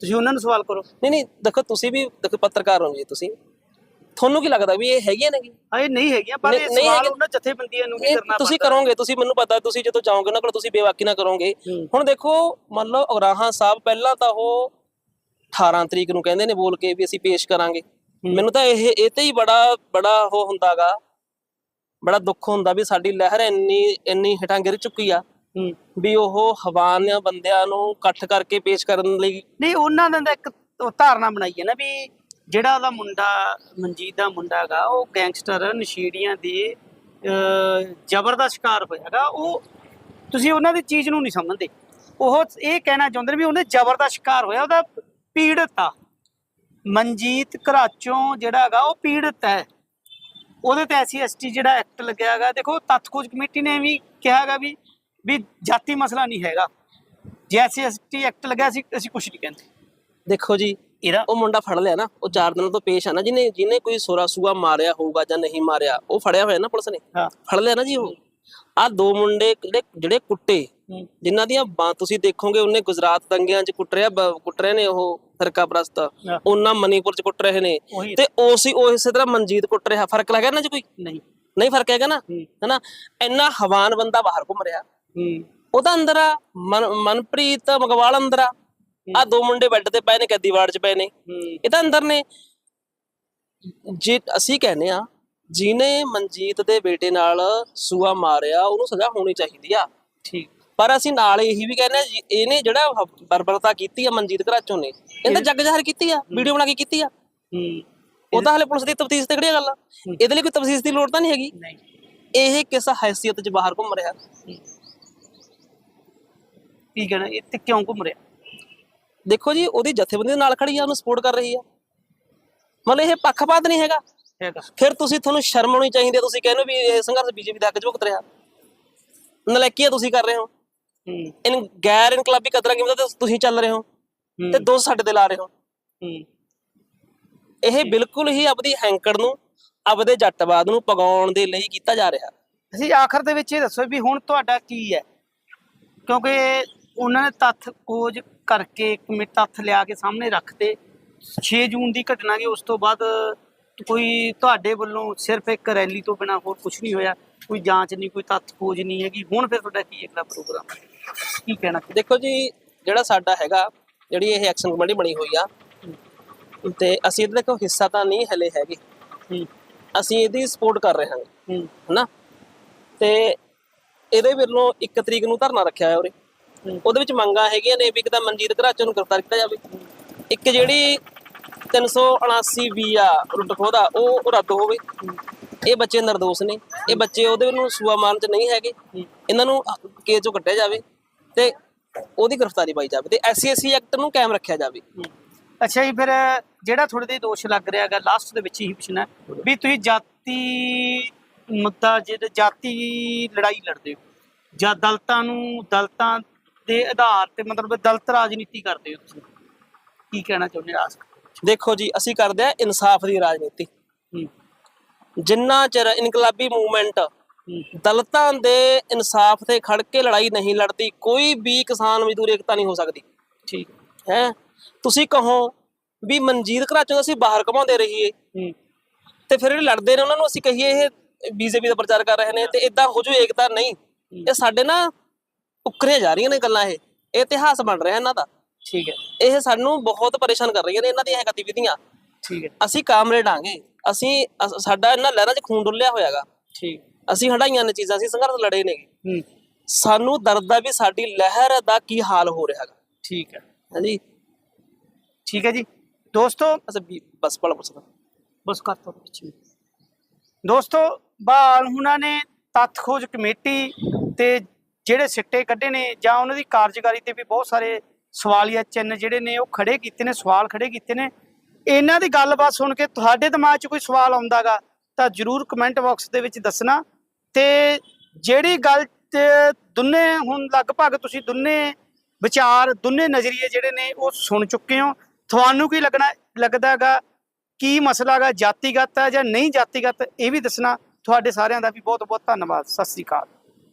ਤੁਸੀਂ ਉਹਨਾਂ ਨੂੰ ਸਵਾਲ ਕਰੋ। ਨਹੀਂ ਨਹੀਂ ਦੇਖੋ ਤੁਸੀਂ ਵੀ ਦੇਖੋ ਪੱਤਰਕਾਰ ਹੋ ਜੀ ਤੁਸੀਂ। ਤੁਹਾਨੂੰ ਕੀ ਲੱਗਦਾ ਵੀ ਇਹ ਹੈਗੀਆਂ ਨੇ ਇਹ ਨਹੀਂ ਹੈਗੀਆਂ ਪਰ ਇਹ ਸਵਾਲ। ਉਹਨਾਂ ਜਥੇਬੰਦੀਆਂ ਨੂੰ ਵੀ ਕਰਨਾ ਤੁਸੀਂ। ਕਰੋਗੇ ਤੁਸੀਂ ਮੈਨੂੰ ਪਤਾ ਤੁਸੀਂ ਜਦੋਂ ਜਾਓਗੇ ਨਾ ਕੋਲ ਤੁਸੀਂ ਬੇਵਾਕੀ ਨਾ ਕਰੋਗੇ। ਹੁਣ ਦੇਖੋ ਮੰਨ ਲਓ ਉਗਰਾਹਾਂ ਸਾਹਿਬ ਪਹਿਲਾਂ ਤਾਂ ਉਹ 18 ਤਰੀਕ ਨੂੰ ਕਹਿੰਦੇ ਨੇ ਬੋਲ ਕੇ ਵੀ ਅਸੀਂ ਪੇਸ਼ ਕਰਾਂਗੇ। ਮੈਨੂੰ ਤਾਂ ਇਹ ਇਹ ਤੇ ਹੀ ਬੜਾ ਬੜਾ ਉਹ ਹੁੰਦਾਗਾ ਬੜਾ ਦੁੱਖ ਹੁੰਦਾ ਵੀ ਸਾਡੀ ਲਹਿਰ ਇੰਨੀ ਇੰਨੀ ਹੇਠਾਂ ਗਿਰ ਚੁੱਕੀ ਆ। ਵੀ ਉਹ ਹਵਾਨ ਬੰਦਿਆਂ ਨੂੰ ਇਕੱਠ ਕਰਕੇ ਪੇਸ਼ ਕਰਨ ਲਈ ਨਹੀਂ ਉਹਨਾਂ ਨੇ ਤਾਂ ਇੱਕ ਧਾਰਨਾ ਬਣਾਈ ਹੈ ਨਾ ਵੀ ਜਿਹੜਾ ਉਹਦਾ ਮੁੰਡਾ ਮਨਜੀਤ ਦਾ ਮੁੰਡਾ ਹੈਗਾ ਉਹ ਗੈਂਗਸਟਰ ਨਸ਼ੀੜੀਆਂ ਦੇ ਜ਼ਬਰ ਦਾ ਸ਼ਿਕਾਰ ਹੋਇਆਗਾ ਉਹ ਤੁਸੀਂ ਉਹਨਾਂ ਦੀ ਚੀਜ਼ ਨੂੰ ਨਹੀਂ ਸਮਝਦੇ। ਉਹ ਇਹ ਕਹਿਣਾ ਚਾਹੁੰਦੇ ਨੇ ਵੀ ਉਹਨੇ ਜ਼ਬਰ ਦਾ ਸ਼ਿਕਾਰ ਹੋਇਆ ਉਹਦਾ ਪੀੜਤ ਆ। ਮਨਜੀਤ ਘਰਾਚੋਂ ਜਿਹੜਾ ਹੈਗਾ ਉਹ ਪੀੜਤ ਹੈ। ਉਹਦੇ ਤੇ ਐਸੀ ਐਸਟੀ ਜਿਹੜਾ ਐਕਟ ਲੱਗਿਆ ਹੈਗਾ ਦੇਖੋ ਤੱਥ ਖੋਜ ਕਮੇਟੀ ਨੇ ਵੀ ਕਿਹਾ ਹੈਗਾ ਵੀ ਵੀ ਜਾਤੀ ਮਸਲਾ ਨਹੀਂ ਹੈਗਾ। ਜੇ ਐਸੀ ਐਸਟੀ ਐਕਟ ਲੱਗਿਆ ਸੀ ਅਸੀਂ ਕੁਝ ਨਹੀਂ ਕਹਿੰਦੇ। ਦੇਖੋ ਜੀ ਇਹਦਾ ਉਹ ਮੁੰਡਾ ਫੜ ਲਿਆ ਨਾ ਉਹ 4 ਦਿਨਾਂ ਤੋਂ ਪੇਸ਼ ਆ ਨਾ ਜਿਹਨੇ ਜਿਹਨੇ ਕੋਈ ਸੋਰਾ ਸੂਆ ਮਾਰਿਆ ਹੋਊਗਾ ਜਾਂ ਨਹੀਂ ਮਾਰਿਆ ਉਹ ਫੜਿਆ ਹੋਇਆ ਨਾ ਪੁਲਿਸ ਨੇ। ਫੜ ਲਿਆ ਨਾ ਜੀ ਉਹ। ਆ ਦੋ ਮੁੰਡੇ ਜਿਹੜੇ ਜਿਹੜੇ ਕੁੱਟੇ। ਜਿਨ੍ਹਾਂ ਦੀਆਂ ਬਾਂਹ ਤੁਸੀਂ ਦੇਖੋਗੇ ਉਹਨੇ ਗੁਜਰਾਤ ਦੰਗਿਆਂ 'ਚ ਕੁੱਟ ਬ- ਕੁੱਟ ਰਹੇ ਨੇ ਉਹ ਫਿਰਕਾ ਪ੍ਰਸਤ। ਉਹਨਾਂ ਮਨੀਪੁਰ 'ਚ ਕੁੱਟ ਰਹੇ ਨੇ। ਉਹੀ ਤੇ ਉਸੇ ਉਹ ਇਸੇ ਤਰ੍ਹਾਂ ਮਨਜੀਤ ਕੁੱਟ ਰਿਹਾ। ਫ਼ਰਕ ਲੱਗਾ ਨਾ ਜੀ ਕੋਈ? ਨਹੀਂ। ਨਹੀਂ ਫ਼ਰਕ ਹੈਗਾ ਨਾ। ਹੈਨਾ? ਇੰਨਾ ਹਵਾਨ ਬੰਦਾ ਬਾਹਰ ਘੁੰਮ ਰਿਹਾ। ਹੂੰ ਉਹਦਾ ਅੰਦਰ ਆ ਮਨ- ਮਨਪ੍ਰੀਤ ਮਗਵਾਲ ਅੰਦਰ ਆ। ਆ ਦੋ ਮੁੰਡੇ ਬੈੱਡ ਤੇ ਪਏ ਨੇ ਕੈਦੀ ਵਾਰਡ 'ਚ ਪਏ ਨੇ। ਇਹ ਤਾਂ ਅੰਦਰ ਨੇ। ਜੇ ਅਸੀਂ ਕਹਿੰਦੇ ਆ ਜਿਹਨੇ ਮਨਜੀਤ ਦੇ ਬੇਟੇ ਨਾਲ ਸੂਆ ਮਾਰਿਆ ਉਹਨੂੰ ਸਜ਼ਾ ਹੋਣੀ ਚਾਹੀਦੀ ਆ। ਠੀਕ। ਪਰ ਅਸੀਂ ਨਾਲ ਇਹੀ ਵੀ ਕਹਿੰਦੇ ਆ ਜੀ, ਇਹਨੇ ਜਿਹੜਾ ਹ- ਬਰਬਰਤਾ ਕੀਤੀ ਆ ਮਨਜੀਤ ਘਰਾਚੋਂ ਨੇ ਇਹਨੇ ਤਾਂ ਜੱਗ ਜ਼ਾਹਰ ਕੀਤੀ ਆ ਵੀਡੀਓ ਬਣਾ ਕੇ ਕੀਤੀ ਆ। ਹੂੰ। ਉਹ ਤਾਂ ਹਲੇ ਪੁਲਿਸ ਦੀ ਤਫਤੀਸ਼ ਤੇ ਕਿਹੜੀਆਂ ਗੱਲਾਂ? ਇਹਦੇ ਲਈ ਕੋਈ ਤਫਤੀਸ਼ ਦੀ ਲੋੜ ਤਾਂ ਨਹੀਂ ਹੈਗੀ। ਨਹੀਂ। ਇਹ ਕਿਸ ਹੈਸੀਅਤ 'ਚ ਬਾਹਰ ਘੁੰਮ ਰਿਹਾ? ਕੀ ਕਹਿਣਾ ਤੇ ਕਿਉਂ ਘੁੰਮ ਰਿਹਾ? ਦੇਖੋ ਜੀ ਉਹਦੀ ਜਥੇਬੰਦੀ ਦੇ ਨਾਲ ਖੜੀ ਆ ਉਹਨੂੰ ਸਪੋਰਟ ਕਰ ਰਹੀ ਆ। ਮਤਲਬ ਇਹ ਪੱਖਪਾਤ ਨਹੀਂ ਹੈਗਾ। ਫਿਰ ਤੁਸੀਂ ਤੁਹਾਨੂੰ ਸ਼ਰਮ ਆਉਣੀ ਚਾਹੀਦੀ ਤੁਸੀਂ ਕਹਿੰਦੇ ਵੀ ਇਹ ਸੰਘਰਸ਼ ਬੀਜੇਪੀ ਦੇ ਹੱਕ ਭੁਗਤ ਰਿਹਾ। ਨਲਾਇਕੀਆਂ ਤੁਸੀਂ ਕਰ ਰਹੇ ਹੋ। ਇਨ ਗੈਰ ਇਨਕਲਾਬੀ ਕਦਰਾਂ ਕੀਮਤਾਂ ਤੇ ਤੁਸੀਂ ਚੱਲ ਰਹੇ ਹੋ ਤੇ ਦੋਸ਼ ਸਾਡੇ ਤੇ ਲਾ ਰਹੇ ਹੋ। ਇਹ ਬਿਲਕੁਲ ਹੀ ਆਪਣੀ ਹੈਂਕੜ ਨੂੰ ਆਪਦੇ ਜੱਟਵਾਦ ਨੂੰ ਪਗਾਉਣ ਦੇ ਲਈ ਕੀਤਾ ਜਾ ਰਿਹਾ। ਅਸੀਂ ਆਖਰ ਦੇ ਵਿੱਚ ਇਹ ਦੱਸੋ ਵੀ ਹੁਣ ਤੁਹਾਡਾ ਕੀ ਹੈ? ਕਿਉਂਕਿ ਉਹਨਾਂ ਨੇ ਤੱਥ ਖੋਜ ਕਰਕੇ ਕਮੇ ਤੱਥ ਲਿਆ ਕੇ ਸਾਹਮਣੇ ਰੱਖਤੇ 6 ਜੂਨ ਦੀ ਘਟਨਾ ਗਈ ਉਸ ਤੋਂ ਬਾਅਦ ਕੋਈ ਤੁਹਾਡੇ ਵੱਲੋਂ ਸਿਰਫ ਇੱਕ ਰੈਲੀ ਤੋਂ ਬਿਨਾ ਹੋਰ ਕੁਝ ਨਹੀਂ ਹੋਇਆ ਕੋਈ ਜਾਂਚ ਨਹੀਂ ਕੋਈ ਤੱਥ ਖੋਜ ਨਹੀਂ ਹੈਗੀ। ਹੁਣ ਫਿਰ ਤੁਹਾਡਾ ਕੀ ਅਗਲਾ ਪ੍ਰੋਗਰਾਮ ਹੈ? ਕੀ ਕਹਿਣਾ ਦੇਖੋ ਜੀ ਜਿਹੜਾ ਸਾਡਾ ਹੈਗਾ ਜਿਹੜੀ ਇਹ ਐਕਸ਼ਨ ਕਮੇਟੀ ਬਣੀ ਹੋਈ ਆ ਤੇ ਅਸੀਂ ਇਹਦੇ ਦੇਖੋ ਹਿੱਸਾ ਤਾਂ ਨਹੀਂ ਹਲੇ ਹੈਗੇ। ਅਸੀਂ ਇਹਦੀ ਸਪੋਰਟ ਕਰ ਰਹੇ ਹਾਂ। ਹਨਾ? ਤੇ ਇਹਦੇ ਵੱਲੋਂ 1 ਤਰੀਕ ਨੂੰ ਧਰਨਾ ਰੱਖਿਆ ਹੈ ਉਰੇ। ਉਹਦੇ ਵਿੱਚ ਮੰਗਾਂ ਹੈਗੀਆਂ ਨੇ ਵੀ ਇੱਕ ਤਾਂ ਮਨਜੀਤ ਘਰਾਚੋ ਨੂੰ ਗ੍ਰਿਫਤਾਰ ਕੀਤਾ ਜਾਵੇ। ਇੱਕ ਜਿਹੜੀ 379 ਬੀ ਆ ਰੁੱਟ ਉਹ ਰੱਦ ਹੋਵੇ। ਇਹ ਬੱਚੇ ਨਿਰਦੋਸ਼ ਨੇ। ਇਹ ਬੱਚੇ ਉਹਦੇ ਨੂੰ ਸੂਆ ਮਾਰਨ ਚ ਨਹੀਂ ਹੈਗੇ। ਇਹਨਾਂ ਨੂੰ ਕੇਸ ਚੋਂ ਕੱਢਿਆ ਜਾਵੇ ਤੇ ਉਹਦੀ ਗ੍ਰਿਫਤਾਰੀ ਪਾਈ ਜਾਵੇ ਤੇ ਐਸਸੀ ਐਸਸੀ ਐਕਟ ਨੂੰ ਕਾਇਮ ਰੱਖਿਆ ਜਾਵੇ। ਅੱਛਾ ਜੀ, ਫਿਰ ਜਿਹੜਾ ਤੁਹਾਡੇ ਤੇ ਦੋਸ਼ ਲੱਗ ਰਿਹਾ ਹੈਗਾ ਲਾਸਟ ਦੇ ਵਿੱਚ ਹੀ ਪੁੱਛਣਾ ਵੀ ਤੁਸੀਂ ਜਾਤੀ ਮੁੱਦਾ ਜਿਹੜਾ ਜਾਤੀ ਲੜਾਈ ਲੜਦੇ ਹੋ। ਜਾਂ ਦਲਤਾਂ ਨੂੰ ਦਲਤਾਂ ਦੇ ਆਧਾਰ ਤੇ ਮਤਲਬ ਦਲਤ ਰਾਜਨੀਤੀ ਕਰਦੇ ਹੋ ਤੁਸੀਂ? ਕੀ ਕਹਿਣਾ ਚਾਹੁੰਦੇ ਆਸ ਦੇਖੋ ਜੀ ਅਸੀਂ ਕਰਦੇ ਆ ਇਨਸਾਫ ਦੀ ਰਾਜਨੀਤੀ। ਜਿੰਨਾ ਚਿਰ ਇਨਕਲਾਬੀ ਮੂਵਮੈਂਟ ਦਲਤਾਂ ਦੇ ਇਨਸਾਫ ਤੇ ਖੜ ਕੇ ਲੜਾਈ ਨਹੀਂ ਲੜਦੀ ਕੋਈ ਵੀ ਕਿਸਾਨ ਮਜ਼ਦੂਰ ਏਕਤਾ ਨਹੀਂ ਹੋ ਸਕਦੀ। ਠੀਕ। ਹੈ? ਤੁਸੀਂ ਕਹੋ ਵੀ ਮਨਜੀਤ ਘਰਾਚੋਂ ਅਸੀਂ ਬਾਹਰ ਘਮਾਉਂਦੇ ਰਹੀਏ। ਤੇ ਫਿਰ ਇਹ ਲੜਦੇ ਨੇ ਉਹਨਾਂ ਨੂੰ ਅਸੀਂ ਕਹੀਏ ਇਹ ਬੀਜੇਪੀ ਦਾ ਪ੍ਰਚਾਰ ਕਰ ਰਹੇ ਨੇ ਤੇ ਇਦਾਂ ਹੋ ਜੂ ਏਕਤਾ ਨਹੀਂ। ਇਹ ਸਾਡੇ ਨਾ ਉਕਰੀਆਂ ਜਾ ਰਹੀਆਂ ਨੇ ਗੱਲਾਂ ਇਹ। ਇਹ ਇਤਿਹਾਸ ਬਣ ਰਿਹਾ ਇਹਨਾਂ ਦਾ। ਠੀਕ ਹੈ। ਇਹ ਸਾਨੂੰ ਬਹੁਤ ਪਰੇਸ਼ਾਨ ਕਰ ਰਹੀਆਂ ਨੇ ਇਹਨਾਂ ਦੀਆਂ ਇਹ ਗਤੀਵਿਧੀਆਂ। ਠੀਕ ਹੈ। ਅਸੀਂ ਕਾਮਰੇਡ ਆਂਗੇ। ਅਸੀਂ ਅਸ- ਸਾਡਾ ਇਹਨਾਂ ਲਹਿਰਾਂ 'ਚ ਖੂਨ ਡੁੱਲਿਆ ਹੋਇਆਗਾ। ਠੀਕ। ਅਸੀਂ ਹਟਾਈਆਂ ਨੇ ਚੀਜ਼ਾਂ ਅਸੀਂ ਸੰਘਰਸ਼ ਲੜੇ ਨੇ ਹੂੰ। ਸਾਨੂੰ ਦਰਦ ਆ ਵੀ ਸਾਡੀ ਲਹਿਰ ਦਾ ਕੀ ਹਾਲ ਹੋ ਰਿਹਾ ਹੈਗਾ। ਠੀਕ ਹੈ। ਹਾਂਜੀ। ਠੀਕ ਹੈ ਜੀ। ਦੋਸਤੋ ਅਸਾਂ ਵੀ ਬਸ ਪੜ ਪੁੱਛਦਾ ਬਸ ਕਰ ਤੋਂ ਪਿੱਛੇ ਦੋਸਤੋ ਬਾਲ ਹੁਣਾਂ ਨੇ ਤੱਥ ਖੋਜ ਕਮੇਟੀ ਤੇ ਜਿਹੜੇ ਸਿੱਟੇ ਕੱਢੇ ਨੇ ਜਾਂ ਉਹਨਾਂ ਦੀ ਕਾਰਜਕਾਰੀ ਤੇ ਵੀ ਬਹੁਤ ਸਾਰੇ ਸਵਾਲੀਆ ਚਿੰਨ੍ਹ ਜਿਹੜੇ ਨੇ ਉਹ ਖੜੇ ਕੀਤੇ ਨੇ, ਸਵਾਲ ਖੜੇ ਕੀਤੇ ਨੇ। ਇਹਨਾਂ ਦੀ ਗੱਲਬਾਤ ਸੁਣ ਕੇ ਤੁਹਾਡੇ ਦਿਮਾਗ 'ਚ ਕੋਈ ਸਵਾਲ ਆਉਂਦਾਗਾ ਤਾਂ ਜਰੂਰ ਕਮੈਂਟ ਬਾਕਸ ਦੇ ਵਿੱਚ ਦੱਸਣਾ। ਤੇ ਜਿਹੜੀ ਗੱਲ ਤੇ ਦੁਨੇ ਹੁਣ ਲਗਭਗ ਤੁਸੀਂ ਦੁਨੇ ਵਿਚਾਰ, ਦੁਨੇ ਨਜ਼ਰੀਏ ਜਿਹੜੇ ਨੇ ਉਹ ਸੁਣ ਚੁੱਕੇ ਹੋ। ਤੁਹਾਨੂੰ ਕੀ ਲੱਗਣਾ, ਲੱਗਦਾਗਾ ਕੀ ਮਸਲਾ ਜਾਤੀਗਤ ਹੈ ਜਾਂ ਨਹੀਂ ਜਾਤੀਗਤ, ਇਹ ਵੀ ਦੱਸਣਾ। ਤੁਹਾਡੇ ਸਾਰਿਆਂ ਦਾ ਵੀ ਬਹੁਤ ਬਹੁਤ ਧੰਨਵਾਦ। ਸਤਿ ਸ੍ਰੀ ਅਕਾਲ।